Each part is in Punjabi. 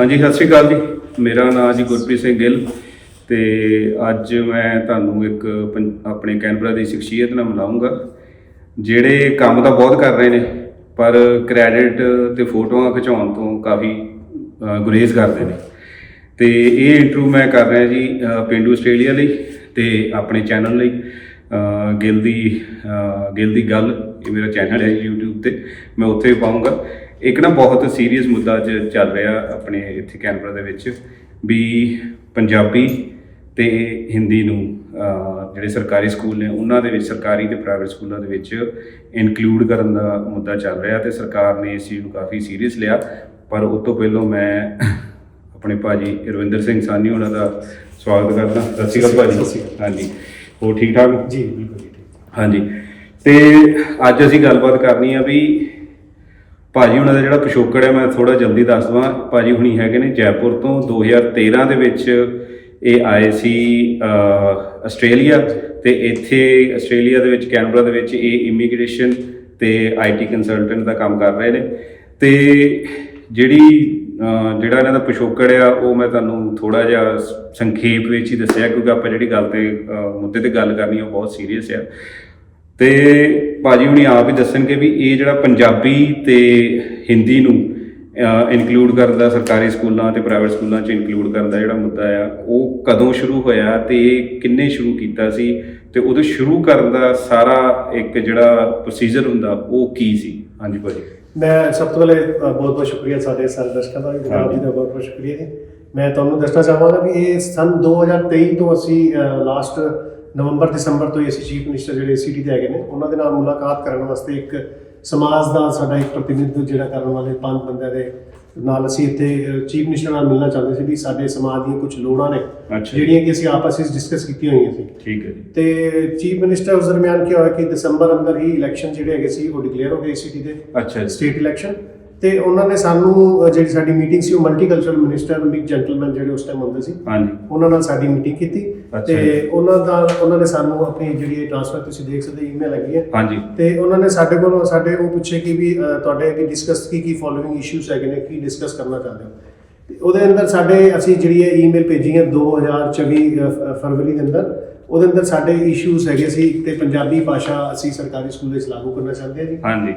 ਹਾਂਜੀ ਸਤਿ ਸ਼੍ਰੀ ਅਕਾਲ ਜੀ। ਮੇਰਾ ਨਾਮ ਜੀ ਗੁਰਪ੍ਰੀਤ ਸਿੰਘ ਗਿੱਲ ਤੇ ਅੱਜ ਮੈਂ ਤੁਹਾਨੂੰ ਇੱਕ ਪੰ- ਆਪਣੇ ਕੈਨਬਰਾ ਦੀ ਸ਼ਖਸੀਅਤ ਨਾਲ ਮਿਲਾਉਂਗਾ ਜਿਹੜੇ ਕੰਮ ਤਾਂ ਬਹੁਤ ਕਰ ਰਹੇ ਨੇ ਪਰ ਕ੍ਰੈਡਿਟ ਤੇ ਫੋਟੋਆਂ ਖਿਚਾਉਣ ਤੋਂ ਕਾਫੀ ਅ, ਗੁਰੇਜ਼ ਕਰਦੇ ਨੇ। ਤੇ ਇਹ ਇੰਟਰਵਿਊ ਮੈਂ ਕਰ ਰਿਹਾ ਜੀ ਅ, ਪਿੰਡੂ ਆਸਟ੍ਰੇਲੀਆ ਲਈ ਤੇ ਆਪਣੇ ਚੈਨਲ ਲਈ। ਅ, ਗਿੱਲ ਦੀ ਅ, ਗਿੱਲ ਦੀ ਗੱਲ ਇਹ ਮੇਰਾ ਚੈਨਲ ਹੈ YouTube ਤੇ ਮੈਂ ਉੱਥੇ ਪਾਉਂਗਾ ਇੱਕ ਨਾ ਬਹੁਤ ਸੀਰੀਅਸ ਮੁੱਦਾ ਅੱਜ ਚੱਲ ਰਿਹਾ ਆਪਣੇ ਇੱਥੇ ਕੈਨਬਰਾ ਦੇ ਵਿੱਚ ਵੀ ਪੰਜਾਬੀ ਤੇ ਹਿੰਦੀ ਨੂੰ ਜਿਹੜੇ ਸਰਕਾਰੀ ਸਕੂਲ ਨੇ ਉਹਨਾਂ ਦੇ ਵਿੱਚ ਸਰਕਾਰੀ ਤੇ ਪ੍ਰਾਈਵੇਟ ਸਕੂਲਾਂ ਦੇ ਵਿੱਚ ਇਨਕਲੂਡ ਕਰਨ ਦਾ ਮੁੱਦਾ ਚੱਲ ਰਿਹਾ ਤੇ ਸਰਕਾਰ ਨੇ ਇਸ ਚੀਜ਼ ਨੂੰ ਕਾਫੀ ਸੀਰੀਅਸ ਲਿਆ। ਪਰ ਉਸ ਤੋਂ ਪਹਿਲਾਂ ਮੈਂ ਆਪਣੇ ਭਾਜੀ ਰਵਿੰਦਰ ਸਿੰਘ ਸਾਨੀ ਉਹਨਾਂ ਦਾ ਸਵਾਗਤ ਕਰਦਾ। ਸਤਿ ਸ਼੍ਰੀ ਅਕਾਲ ਭਾਜੀ। ਹਾਂਜੀ। ਹੋਰ ਠੀਕ ਠਾਕ? ਜੀ ਬਿਲਕੁਲ ਠੀਕ। ਹਾਂਜੀ। ਤੇ ਅੱਜ ਅਸੀਂ ਗੱਲਬਾਤ ਕਰਨੀ ਆ ਵੀ ਭਾਜੀ, ਉਹਨਾਂ ਦਾ ਜਿਹੜਾ ਪਿਛੋਕੜ ਹੈ, ਮੈਂ ਥੋੜਾ ਜਲਦੀ ਦੱਸ ਦਵਾਂ। ਭਾਜੀ ਹੁਣੀ ਹੈਗੇ ਨੇ ਜੈਪੁਰ ਤੋਂ। 2013 ਦੇ ਵਿੱਚ ਇਹ ਆਏ ਸੀ ਆਸਟ੍ਰੇਲੀਆ ਤੇ ਇੱਥੇ ਆਸਟ੍ਰੇਲੀਆ ਦੇ ਵਿੱਚ, ਕੈਨਬਰਾ ਦੇ ਵਿੱਚ ਇਹ ਇਮੀਗ੍ਰੇਸ਼ਨ ਤੇ ਆਈਟੀ ਕੰਸਲਟੈਂਟ ਦਾ ਕੰਮ ਕਰ ਰਹੇ ਨੇ। ਤੇ ਜਿਹੜੀ ਜਿਹੜਾ ਇਹਨਾਂ ਦਾ ਪਿਛੋਕੜ ਆ, ਉਹ ਮੈਂ ਤੁਹਾਨੂੰ ਥੋੜਾ ਜਿਹਾ ਸੰਖੇਪ ਵਿੱਚ ਹੀ ਦੱਸਿਆ, ਕਿਉਂਕਿ ਆਪਾਂ ਜਿਹੜੀ ਗੱਲ ਤੇ ਮੁੱਦੇ ਤੇ ਗੱਲ ਕਰਨੀ ਉਹ ਬਹੁਤ ਸੀਰੀਅਸ ਆ। ਤੇ ਭਾਜੀ ਹੁਣੀ ਆਪ ਹੀ ਦੱਸਣਗੇ ਵੀ ਇਹ ਜਿਹੜਾ ਪੰਜਾਬੀ ਤੇ ਹਿੰਦੀ ਨੂੰ ਇਨਕਲੂਡ ਕਰਨ ਦਾ ਸਰਕਾਰੀ ਸਕੂਲਾਂ ਤੇ ਪ੍ਰਾਈਵੇਟ ਸਕੂਲਾਂ 'ਚ ਇਨਕਲੂਡ ਕਰਨ ਦਾ ਜਿਹੜਾ ਮੁੱਦਾ ਆ ਉਹ ਕਦੋਂ ਸ਼ੁਰੂ ਹੋਇਆ ਤੇ ਇਹ ਕਿੰਨੇ ਸ਼ੁਰੂ ਕੀਤਾ ਸੀ ਤੇ ਉਦੋਂ ਸ਼ੁਰੂ ਕਰਨ ਦਾ ਸਾਰਾ ਇੱਕ ਜਿਹੜਾ ਪ੍ਰੋਸੀਜਰ ਹੁੰਦਾ ਉਹ ਕੀ ਸੀ? ਹਾਂਜੀ ਭਾਜੀ। ਮੈਂ ਸਭ ਤੋਂ ਪਹਿਲੇ ਬਹੁਤ ਬਹੁਤ ਸ਼ੁਕਰੀਆ ਸਾਡੇ ਸਾਰੇ ਦਰਸ਼ਕਾਂ ਦਾ ਗੁਲਾਬ ਜੀ ਦਾ ਬਹੁਤ ਬਹੁਤ ਸ਼ੁਕਰੀਆ ਜੀ। ਮੈਂ ਤੁਹਾਨੂੰ ਦੱਸਣਾ ਚਾਹਾਂਗਾ ਵੀ ਇਹ ਸਨ 2023 ਤੋਂ ਅਸੀਂ ਲਾਸਟ ਨਵੰਬਰ ਦਸੰਬਰ ਤੋਂ ਅਸੀਂ ਚੀਫ ਮਿਨਿਸਟਰ ਜਿਹੜੇ ਸਿਟੀ ਦੇ ਹੈਗੇ ਨੇ ਉਹਨਾਂ ਦੇ ਨਾਲ ਮੁਲਾਕਾਤ ਕਰਨ ਵਾਸਤੇ ਇੱਕ ਸਮਾਜ ਦਾ ਸਾਡਾ ਇੱਕ ਪ੍ਰਤੀਨਿਧ ਜਿਹੜਾ ਕਰਨ ਵਾਲੇ ਪੰਜ ਬੰਦਿਆਂ ਦੇ ਨਾਲ ਅਸੀਂ ਇੱਥੇ ਚੀਫ ਮਿਨਿਸਟਰ ਨਾਲ ਮਿਲਣਾ ਚਾਹੁੰਦੇ ਸੀ ਵੀ ਸਾਡੇ ਸਮਾਜ ਦੀਆਂ ਕੁਝ ਲੋੜਾਂ ਨੇ। ਜਿਹੜੀਆਂ ਕਿ ਅਸੀਂ ਆਪਸ ਵਿੱਚ ਡਿਸਕਸ ਕੀਤੀਆਂ ਹੋਈਆਂ ਸੀ। ਠੀਕ ਹੈ ਜੀ। ਤੇ ਚੀਫ ਮਿਨਿਸਟਰ ਉਸ ਦਰਮਿਆਨ ਕੀ ਹੋਇਆ ਕਿ ਦਸੰਬਰ ਅੰਦਰ ਹੀ ਇਲੈਕਸ਼ਨ ਜਿਹੜੇ ਹੈਗੇ ਸੀ ਉਹ ਡਿਕਲੇਅਰ ਹੋ ਗਏ ਸਿਟੀ ਦੇ ਅੱਛਾ ਜੀ। ਸਟੇਟ ਇਲੈਕਸ਼ਨ ਤੇ ਉਹਨਾਂ ਨੇ ਸਾਨੂੰ ਜਿਹੜੀ ਸਾਡੀ ਮੀਟਿੰਗ ਸੀ ਉਹ ਮਲਟੀਕਲਚਰਲ ਮਿਨਿਸਟਰ ਨਿਕ ਜੈਂਟਲਮੈਨ ਜਿਹੜੇ ਉਸ ਟਾਈਮ ਹੁੰਦੇ ਸੀ ਹਾਂਜੀ। ਉਹਨਾਂ ਨਾਲ ਸਾਡੀ ਮੀਟਿੰਗ ਕੀਤੀ। ਤੇ। ਉਹਨਾਂ ਦਾ ਉਹਨਾਂ ਨੇ ਸਾਨੂੰ ਆਪਣੀ ਜਿਹੜੀ ਟ੍ਰਾਂਸਫਰ ਤੁਸੀਂ ਦੇਖ ਸਕਦੇ ਈਮੇਲ ਹੈਗੀ ਹੈ। ਹਾਂਜੀ। ਤੇ ਉਹਨਾਂ ਨੇ ਸਾਡੇ ਕੋਲੋਂ ਸਾਡੇ ਉਹ ਪੁੱਛੇ ਕਿ ਵੀ ਤੁਹਾਡੇ ਕੀ ਡਿਸਕਸ ਕੀ ਕੀ ਫੋਲੋਇੰਗ ਇਸ਼ੂਜ਼ ਹੈਗੇ ਨੇ ਕੀ ਡਿਸਕਸ ਕਰਨਾ ਚਾਹੁੰਦੇ ਹੋ? ਤੇ ਉਹਦੇ ਅੰਦਰ ਸਾਡੇ ਅਸੀਂ ਜਿਹੜੀ ਇਹ ਈਮੇਲ ਭੇਜੀ ਹੈ 2024 ਅਹ, ਫ- ਫਰਵਰੀ ਦੇ ਅੰਦਰ ਉਹਦੇ ਅੰਦਰ ਸਾਡੇ ਇਸ਼ੂਜ਼ ਹੈਗੇ ਸੀ ਤੇ ਪੰਜਾਬੀ ਭਾਸ਼ਾ ਅਸੀਂ ਸਰਕਾਰੀ ਸਕੂਲ ਵਿੱਚ ਲਾਗੂ ਕਰਨਾ ਚਾਹੁੰਦੇ ਹਾਂ ਜੀ। ਹਾਂਜੀ।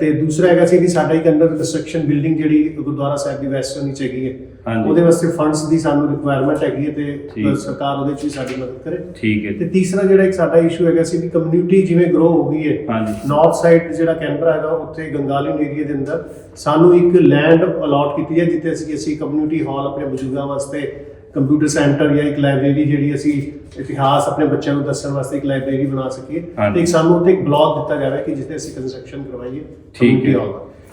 ਤੇ ਦੂਸਰਾ ਹੈਗਾ ਸੀ ਵੀ ਸਾਡਾ ਇੱਕ ਅੰਡਰ ਕੰਸਟਰਕਸ਼ਨ ਬਿਲਡਿੰਗ ਜਿਹੜੀ ਗੁਰਦੁਆਰਾ ਸਾਹਿਬ ਦੀ ਵੈਸਟਰਨ ਵਿੱਚ ਹੈਗੀ ਹੈ। ਉਹਦੇ ਵਾਸਤੇ ਫੰਡਸ ਦੀ ਸਾਨੂੰ ਰਿਕੁਆਇਰਮੈਂਟ ਹੈਗੀ ਹੈ ਤੇ। ਸਰਕਾਰ ਉਹਦੇ 'ਚ ਵੀ ਸਾਡੀ ਮਦਦ ਕਰੇ ਠੀਕ ਹੈ ਤੇ ਤੀਸਰਾ ਜਿਹੜਾ ਇੱਕ ਸਾਡਾ ਇਸ਼ੂ ਹੈਗਾ ਸੀ ਵੀ ਕਮਿਊਨਿਟੀ ਜਿਵੇਂ ਗਰੋ ਹੋ ਗਈ ਹੈ ਹਾਂਜੀ ਨਾਰਥ ਸਾਈਡ ਜਿਹੜਾ ਕੈਨਬਰਾ ਹੈਗਾ ਉੱਥੇ ਗੰਗਾਲੀਨ ਏਰੀਆ ਦੇ ਅੰਦਰ ਸਾਨੂੰ ਇੱਕ ਲੈਂਡ ਅਲਾਟ ਕੀਤੀ ਹੈ ਜਿੱਥੇ ਅਸੀਂ ਅਸੀਂ ਕਮਿਊਨਿਟੀ ਹਾਲ ਆਪਣੇ ਬਜ਼ੁਰਗਾਂ ਵਾਸਤੇ ਕੰਪਿਊਟਰ ਸੈਂਟਰ ਜਾਂ ਇੱਕ ਲਾਇਬ੍ਰੇਰੀ ਜਿਹੜੀ ਅਸੀਂ ਇਤਿਹਾਸ ਆਪਣੇ ਬੱਚਿਆਂ ਨੂੰ ਦੱਸਣ ਵਾਸਤੇ ਇੱਕ ਲਾਇਬ੍ਰੇਰੀ ਬਣਾ ਸਕੀਏ। ਤੇ ਇੱਕ ਸਾਨੂੰ ਉੱਥੇ ਇੱਕ ਬਲਾਕ ਦਿੱਤਾ ਜਾਵੇ ਕਿ ਜਿੱਥੇ ਅਸੀਂ ਕੰਸਟਰਕਸ਼ਨ ਕਰਵਾਈਏ। ਠੀਕ ਹੈ।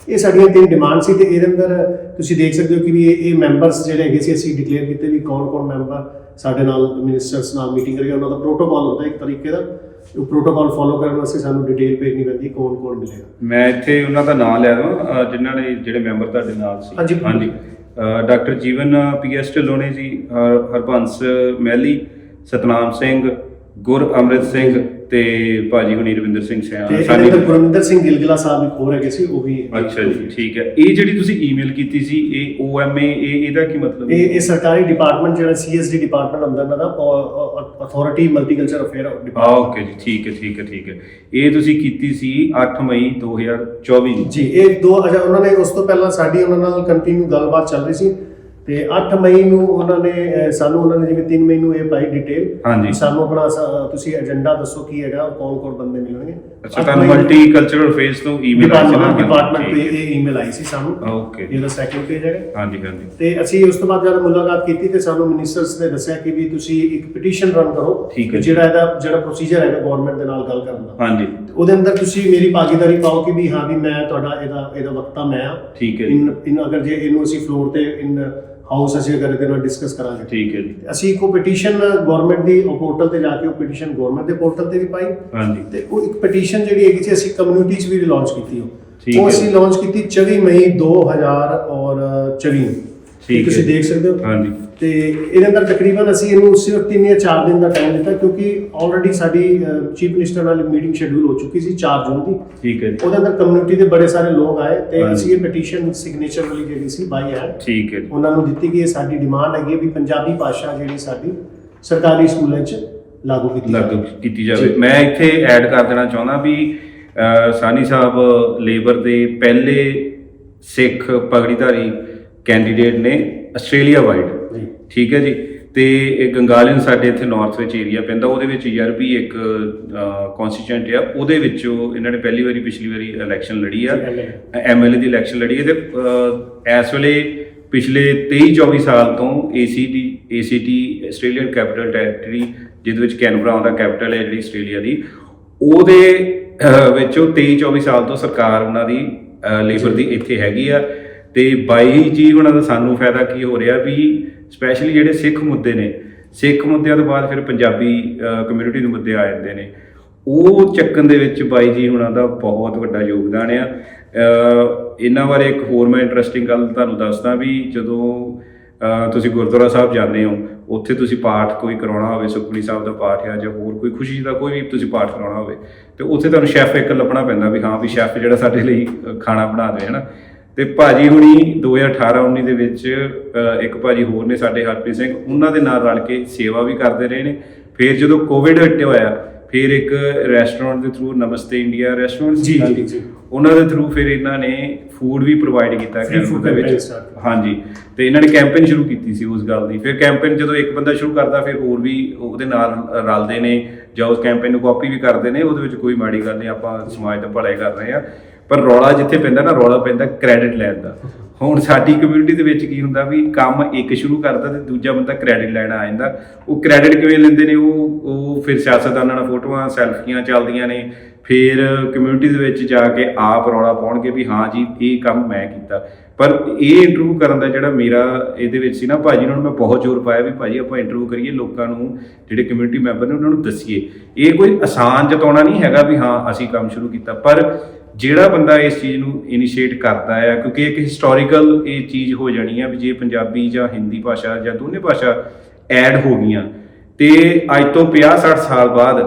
ਇਹ ਸਾਡੀਆਂ ਤਿੰਨ ਡਿਮਾਂਡ ਸੀ ਤੇ ਇਹਦੇ ਅੰਦਰ ਤੁਸੀਂ ਦੇਖ ਸਕਦੇ ਹੋ ਕਿ ਵੀ ਇਹ ਮੈਂਬਰਸ ਜਿਹੜੇ ਹੈਗੇ ਸੀ ਅਸੀਂ ਡਿਕਲੇਅਰ ਕੀਤੇ ਵੀ ਕੌਣ-ਕੌਣ ਮੈਂਬਰ ਸਾਡੇ ਨਾਲ ਮਿਨਿਸਟਰਸ ਨਾਲ ਮੀਟਿੰਗ ਕਰੀ ਉਹਨਾਂ ਦਾ ਪ੍ਰੋਟੋਕਾਲ ਹੁੰਦਾ ਇੱਕ ਤਰੀਕੇ ਦਾ। ਉਹ ਪ੍ਰੋਟੋਕਾਲ ਫੋਲੋ ਕਰਨ ਵਾਸਤੇ ਸਾਨੂੰ ਡਿਟੇਲ ਭੇਜਣੀ ਪੈਂਦੀ ਕੌਣ-ਕੌਣ ਮਿਲੇਗਾ। ਮੈਂ ਇੱਥੇ ਉਹਨਾਂ ਦਾ ਨਾਮ ਲੈ ਦਵਾਂ ਜਿਨ੍ਹਾਂ ਨੇ ਜਿਹੜੇ ਮੈਂਬਰ ਤੁਹਾਡੇ ਨਾਲ ਸੀ। ਹਾਂਜੀ। ਡਾਕਟਰ ਜੀਵਨ ਪੀਐਸ ਢਿੱਲੋਂ ਨੇ ਜੀ ਹਰ- ਹਰਬੰਸ ਮਹਿਲੀ ਸਤਨਾਮ ਸਿੰਘ ਗੁਰ ਅੰਮ੍ਰਿਤ ਸਿੰਘ ਤੇ ਭਾਜੀ ਹੁਣੀ ਰਵਿੰਦਰ ਸਿੰਘ ਤੇ ਸਿਆ ਇਹਦੇ ਸਾਨੀ ਅੰਦਰ ਗੁਰਮਿੰਦਰ ਸਿੰਘ ਗਿਲਗਿਲਾ ਸਾਹਿਬ ਇੱਕ ਹੋਰ ਹੈਗੇ ਸੀ ਉਹ ਵੀ ਅੱਛਾ ਜੀ ਠੀਕ ਹੈ। ਇਹ ਜਿਹੜੀ ਤੁਸੀਂ ਈਮੇਲ ਕੀਤੀ ਸੀ ਇਹ ਓਐਮਏ ਇਹ ਇਹਦਾ ਕੀ ਮਤਲਬ ਇਹ ਇਹ ਸਰਕਾਰੀ ਡਿਪਾਰਟਮੈਂਟ ਜਿਹੜਾ ਸੀਐਸਡੀ ਡਿਪਾਰਟਮੈਂਟ ਹੁੰਦਾ ਇਹਨਾਂ ਦਾ ਅਥਾਰਟੀ ਮਲਟੀਕਲਚਰ ਅਫੇਅਰ ਆ ਡਿਪਾਰਟਮੈਂਟ ਓਕੇ ਜੀ ਠੀਕ ਹੈ ਠੀਕ ਹੈ ਠੀਕ ਹੈ। ਇਹ ਤੁਸੀਂ ਕੀਤੀ ਸੀ 8 ਮਈ 2024 ਨੂੰ। ਜੀ ਇਹ 2000 ਉਹਨਾਂ ਨੇ ਉਸ ਤੋਂ ਪਹਿਲਾਂ ਸਾਡੀ ਉਹਨਾਂ ਨਾਲ ਕੰਟੀਨਿਊ ਗੱਲਬਾਤ ਚੱਲ ਰਹੀ ਸੀ। ਤੇ 8 ਮਈ ਨੂੰ ਉਹਨਾਂ ਨੇ ਸਾਨੂੰ ਉਹਨਾਂ ਨੇ ਜਿਵੇਂ 3 ਮਈ ਨੂੰ ਇਹ ਪਾਈ ਡਿਟੇਲ ਹਾਂਜੀ। ਸਾਨੂੰ ਆਪਣਾ ਤੁਸੀਂ ਏਜੰਡਾ ਦੱਸੋ ਕੀ ਹੈਗਾ ਕੌਣ ਕੌਣ ਬੰਦੇ ਮਿਲਣਗੇ। ਅੱਛਾ ਤੁਹਾਨੂੰ ਮਲਟੀ ਕਲਚਰਲ ਫੇਸ ਤੋਂ ਈਮੇਲ ਆਈ ਸੀ ਨਾ? ਡਿਪਾਰਟਮੈਂਟ ਤੋਂ। ਇਹ ਈਮੇਲ ਆਈ ਸੀ ਸਾਨੂੰ ਓਕੇ ਇਹਦਾ ਸੈਕੰਡ ਪੇਜ ਹੈਗਾ। ਹਾਂਜੀ ਹਾਂਜੀ। ਤੇ ਅਸੀਂ ਉਸ ਤੋਂ ਬਾਅਦ ਜਦ ਮੁਲਾਕਾਤ ਕੀਤੀ ਤੇ ਸਾਨੂੰ ਮਿਨਿਸਟਰਸ ਨੇ ਦੱਸਿਆ ਕਿ ਵੀ ਤੁਸੀਂ ਇੱਕ ਪਟੀਸ਼ਨ ਰਨ ਕਰੋ। ਜਿਹੜਾ ਇਹਦਾ ਜਿਹੜਾ ਪ੍ਰੋਸੀਜਰ ਹੈਗਾ ਗਵਰਨਮੈਂਟ ਦੇ ਨਾਲ ਗੱਲ ਕਰਨ ਦਾ। ਹਾਂਜੀ। ਉਹਦੇ ਅੰਦਰ ਤੁਸੀਂ ਮੇਰੀ ਭਾਗੀਦਾਰੀ ਪਾਓ ਕਿ ਵੀ ਹਾਂ ਵੀ ਮੈਂ ਤੁਹਾਡਾ ਇਹਦਾ ਇਹਦਾ ਵਕਤਾ ਮੈਂ ਆ। ਠੀਕ ਹੈ ਇਨ ਅਗਰ ਜੇ ਇਹਨੂੰ ਅਸੀਂ ਫਲੋਰ ਤੇ ਇਨ ਹਾਊਸ ਅਸੀਂ ਅਗਰ ਇਹਦੇ ਨਾਲ ਡਿਸਕਸ ਕਰਾਂਗੇ। ਠੀਕ ਹੈ ਜੀ। ਅਸੀਂ ਕੋ ਪਟੀਸ਼ਨ ਗਵਰਨਮੈਂਟ ਦੀ ਪੋਰਟਲ ਤੇ ਜਾ ਕੇ ਉਹ ਪਟੀਸ਼ਨ ਗਵਰਨਮੈਂਟ ਦੇ ਪੋਰਟਲ ਤੇ ਵੀ ਪਾਈ। ਹਾਂਜੀ। ਤੇ ਉਹ ਇੱਕ ਪਟੀਸ਼ਨ ਜਿਹੜੀ ਹੈਗੀ ਸੀ ਅਸੀਂ ਕਮਿਊਨਿਟੀ 'ਚ ਵੀ ਲਾਂਚ ਕੀਤੀ ਉਹ। ਅਸੀਂ ਲਾਂਚ ਕੀਤੀ 24 ਮਈ 2024 ਨੂੰ। ਠੀਕ ਇਹ ਤੁਸੀਂ ਹੈ। ਦੇਖ ਸਕਦੇ ਹੋ ਹਾਂਜੀ ਤੇ ਇਹਦੇ ਅੰਦਰ ਤਕਰੀਬਨ ਅਸੀਂ ਇਹਨੂੰ ਸਿਰਫ 3 ਜਾਂ 4 ਦਿਨ ਦਾ ਟਾਈਮ ਦਿੱਤਾ ਕਿਉਂਕਿ ਆਲਰੇਡੀ ਸਾਡੀ ਚੀਫ ਮਿਨਿਸਟਰ ਨਾਲ ਮੀਟਿੰਗ ਸ਼ੈਡਿਊਲ ਹੋ ਚੁੱਕੀ ਸੀ 4 ਜੂਨ ਦੀ ਠੀਕ ਹੈ ਜੀ ਉਹਦੇ ਅੰਦਰ ਕਮਿਊਨਿਟੀ ਦੇ ਬੜੇ ਸਾਰੇ ਲੋਕ ਆਏ ਤੇ ਹਾਂਜੀ। ਅਸੀਂ ਇਹ ਪਟੀਸ਼ਨ ਸਿਗਨੇਚਰ ਵਾਲੀ ਜਿਹੜੀ ਸੀ ਬਾਈ ਹੈਂਡ ਠੀਕ ਹੈ ਜੀ ਉਹਨਾਂ ਨੂੰ ਦਿੱਤੀ ਕਿ ਇਹ ਸਾਡੀ ਡਿਮਾਂਡ ਹੈਗੀ ਹੈ ਵੀ ਪੰਜਾਬੀ ਭਾਸ਼ਾ ਜਿਹੜੀ ਸਾਡੀ ਸਰਕਾਰੀ ਸਕੂਲਾਂ 'ਚ ਲਾਗੂ ਕੀਤੀ ਲਾਗੂ ਜਾਵੇ। ਕੀਤੀ ਜਾਵੇ ਜੀ। ਮੈਂ ਇੱਥੇ ਐਡ ਕਰ ਦੇਣਾ ਚਾਹੁੰਦਾ ਵੀ ਅਹ, ਸਾਨੀ ਸਾਹਿਬ ਲੇਬਰ ਦੇ ਪਹਿਲੇ ਸਿੱਖ ਪਗੜੀਧਾਰੀ ਕੈਂਡੀਡੇਟ ਨੇ ਆਸਟ੍ਰੇਲੀਆ ਵਾਈਡ ਜੀ। ਠੀਕ ਹੈ ਜੀ। ਤੇ ਇਹ ਗੰਗਾਲੀਨ ਸਾਡੇ ਇੱਥੇ ਨਾਰਥ ਵਿੱਚ ਏਰੀਆ ਪੈਂਦਾ ਉਹਦੇ ਵਿੱਚ ਯਰਬੀ ਇੱਕ ਕਨਸਟੀਚੁਐਂਟ ਆ। ਉਹਦੇ ਵਿੱਚੋਂ ਇਹਨਾਂ ਨੇ ਪਹਿਲੀ ਵਾਰੀ ਪਿਛਲੀ ਵਾਰੀ ਇਲੈਕਸ਼ਨ ਲੜੀ ਆ। ਐਮਐਲਏ ਦੀ ਇਲੈਕਸ਼ਨ ਲੜੀ ਹੈ ਤੇ ਇਸ ਵੇਲੇ ਪਿਛਲੇ 23 24 ਸਾਲ ਤੋਂ ACT ACT Australian capital territory ਜਿਹਦੇ ਵਿੱਚ ਕੈਨਬਰਾ ਆਉਂਦਾ ਕੈਪੀਟਲ ਹੈ ਜਿਹੜੀ ਆਸਟ੍ਰੇਲੀਆ ਦੀ ਉਹਦੇ ਵਿੱਚੋਂ 23 24 ਸਾਲ ਤੋਂ ਸਰਕਾਰ ਉਹਨਾਂ ਦੀ ਲੇਬਰ ਦੀ ਇੱਥੇ ਹੈਗੀ ਆ। ਤੇ ਬਾਈ ਜੀ ਉਹਨਾਂ ਦਾ ਸਾਨੂੰ ਫਾਇਦਾ ਕੀ ਹੋ ਰਿਹਾ ਵੀ ਸਪੈਸ਼ਲੀ ਜਿਹੜੇ ਸਿੱਖ ਮੁੱਦੇ ਨੇ, ਸਿੱਖ ਮੁੱਦਿਆਂ ਤੋਂ ਬਾਅਦ ਫਿਰ ਪੰਜਾਬੀ ਕਮਿਊਨਿਟੀ ਦੇ ਮੁੱਦੇ ਆ ਜਾਂਦੇ ਨੇ। ਉਹ ਚੱਕਣ ਦੇ ਵਿੱਚ ਬਾਈ ਜੀ ਉਹਨਾਂ ਦਾ ਬਹੁਤ ਵੱਡਾ ਯੋਗਦਾਨ ਆ। ਇਹਨਾਂ ਬਾਰੇ ਇੱਕ ਹੋਰ ਮੈਂ ਇੰਟਰਸਟਿੰਗ ਗੱਲ ਤੁਹਾਨੂੰ ਦੱਸਦਾ ਵੀ ਜਦੋਂ ਤੁਸੀਂ ਗੁਰਦੁਆਰਾ ਸਾਹਿਬ ਜਾਂਦੇ ਹੋ, ਉੱਥੇ ਤੁਸੀਂ ਪਾਠ ਕੋਈ ਕਰਾਉਣਾ ਹੋਵੇ, ਸੁਖਮਨੀ ਸਾਹਿਬ ਦਾ ਪਾਠ ਆ ਜਾਂ ਹੋਰ ਕੋਈ ਖੁਸ਼ੀ ਦਾ ਕੋਈ ਵੀ ਤੁਸੀਂ ਪਾਠ ਕਰਾਉਣਾ ਹੋਵੇ, ਤੇ ਉੱਥੇ ਤੁਹਾਨੂੰ ਸ਼ੈਫ ਇੱਕ ਲੱਭਣਾ ਪੈਂਦਾ ਵੀ ਹਾਂ ਵੀ ਸ਼ੈਫ ਜਿਹੜਾ ਸਾਡੇ ਲਈ ਖਾਣਾ ਬਣਾ ਦੇ, ਹਨਾ? ਤੇ ਭਾਜੀ ਹੁਣੀ 2018-19 ਦੇ ਵਿੱਚ ਇੱਕ ਭਾਜੀ ਹੋਰ ਨੇ ਸਾਡੇ ਹਰਪ੍ਰੀਤ ਸਿੰਘ ਉਹਨਾਂ ਦੇ ਨਾਲ ਰਲ ਕੇ ਸੇਵਾ ਵੀ ਕਰਦੇ ਰਹੇ ਨੇ। ਫਿਰ ਜਦੋਂ ਕੋਵਿਡ ਹਟੇ ਹੋਇਆ ਫਿਰ ਇੱਕ ਰੈਸਟੋਰੈਂਟ ਦੇ ਥਰੂ ਨਮਸਤੇ ਇੰਡੀਆ ਰੈਸਟੋਰੈਂਟ ਜੀ, ਜੀ। ਉਹਨਾਂ ਦੇ ਥਰੂ ਫਿਰ ਇਹਨਾਂ ਨੇ ਫੂਡ ਵੀ ਪ੍ਰੋਵਾਈਡ ਕੀਤਾ ਕੈਂਪ ਦੇ ਵਿੱਚ। ਹਾਂਜੀ ਤੇ ਇਹਨਾਂ ਨੇ ਕੈਂਪੇਨ ਸ਼ੁਰੂ ਕੀਤੀ ਸੀ ਉਸ ਗੱਲ ਦੀ। ਫਿਰ ਕੈਂਪੇਨ ਜਦੋਂ ਇੱਕ ਬੰਦਾ ਸ਼ੁਰੂ ਕਰਦਾ ਫਿਰ ਹੋਰ ਵੀ ਉਹਦੇ ਨਾਲ ਰਲਦੇ ਨੇ ਜਾਂ ਉਸ ਕੈਂਪੇਨ ਨੂੰ ਕਾਪੀ ਵੀ ਕਰਦੇ ਨੇ ਉਹਦੇ ਵਿੱਚ ਕੋਈ ਮਾੜੀ ਗੱਲ ਨਹੀਂ ਆਪਾਂ ਸਮਾਜ ਦਾ ਭਲਾ ਹੀ ਕਰ ਰਹੇ ਆ ਪਰ ਰੌਲਾ ਜਿੱਥੇ ਪੈਂਦਾ ਨਾ, ਰੌਲਾ ਪੈਂਦਾ ਕ੍ਰੈਡਿਟ ਲੈਣ ਦਾ। ਹੁਣ ਸਾਡੀ ਕਮਿਊਨਿਟੀ ਦੇ ਵਿੱਚ ਕੀ ਹੁੰਦਾ ਵੀ ਕੰਮ ਇੱਕ ਸ਼ੁਰੂ ਕਰਦਾ ਤੇ ਦੂਜਾ ਬੰਦਾ ਕ੍ਰੈਡਿਟ ਲੈਣ ਆ ਜਾਂਦਾ। ਉਹ ਕ੍ਰੈਡਿਟ ਕਿਵੇਂ ਲੈਂਦੇ ਨੇ? ਉਹ ਉਹ ਫਿਰ ਸਿਆਸਤਦਾਨਾਂ ਨਾਲ ਫੋਟੋਆਂ, ਸੈਲਫੀਆਂ ਚੱਲਦੀਆਂ ਨੇ। ਫਿਰ ਕਮਿਊਨਿਟੀ ਦੇ ਵਿੱਚ ਜਾ ਕੇ ਆਪ ਰੌਲਾ ਪਾਉਣਗੇ ਵੀ ਹਾਂ ਜੀ, ਇਹ ਕੰਮ ਮੈਂ ਕੀਤਾ। ਪਰ ਇਹ ਇੰਟਰਵਿਊ ਕਰਨ ਦਾ ਜਿਹੜਾ ਮੇਰਾ ਇਹਦੇ ਵਿੱਚ ਸੀ ਨਾ, ਭਾਜੀ ਨੂੰ ਮੈਂ ਬਹੁਤ ਜ਼ੋਰ ਪਾਇਆ ਵੀ ਭਾਜੀ ਆਪਾਂ ਇੰਟਰਵਿਊ ਕਰੀਏ, ਲੋਕਾਂ ਨੂੰ, ਜਿਹੜੇ ਕਮਿਊਨਿਟੀ ਮੈਂਬਰ ਨੇ ਉਹਨਾਂ ਨੂੰ ਦੱਸੀਏ। ਇਹ ਕੋਈ ਆਸਾਨ ਜਤਾਉਣਾ ਨਹੀਂ ਹੈਗਾ ਵੀ ਹਾਂ, ਅਸੀਂ ਕੰਮ ਸ਼ੁਰੂ ਕੀਤਾ। ਪਰ ਜਿਹੜਾ ਬੰਦਾ ਇਸ ਚੀਜ਼ ਨੂੰ ਇਨੀਸ਼ੀਏਟ ਕਰਦਾ ਆ, ਕਿਉਂਕਿ ਇੱਕ ਹਿਸਟੋਰੀਕਲ ਇਹ ਚੀਜ਼ ਹੋ ਜਾਣੀ ਆ ਵੀ ਜੇ ਪੰਜਾਬੀ ਜਾਂ ਹਿੰਦੀ ਭਾਸ਼ਾ ਜਾਂ ਦੋਨੇ ਭਾਸ਼ਾ ਐਡ ਹੋ ਗਈਆਂ, ਤੇ ਅੱਜ ਤੋਂ 50 60 ਸਾਲ ਬਾਅਦ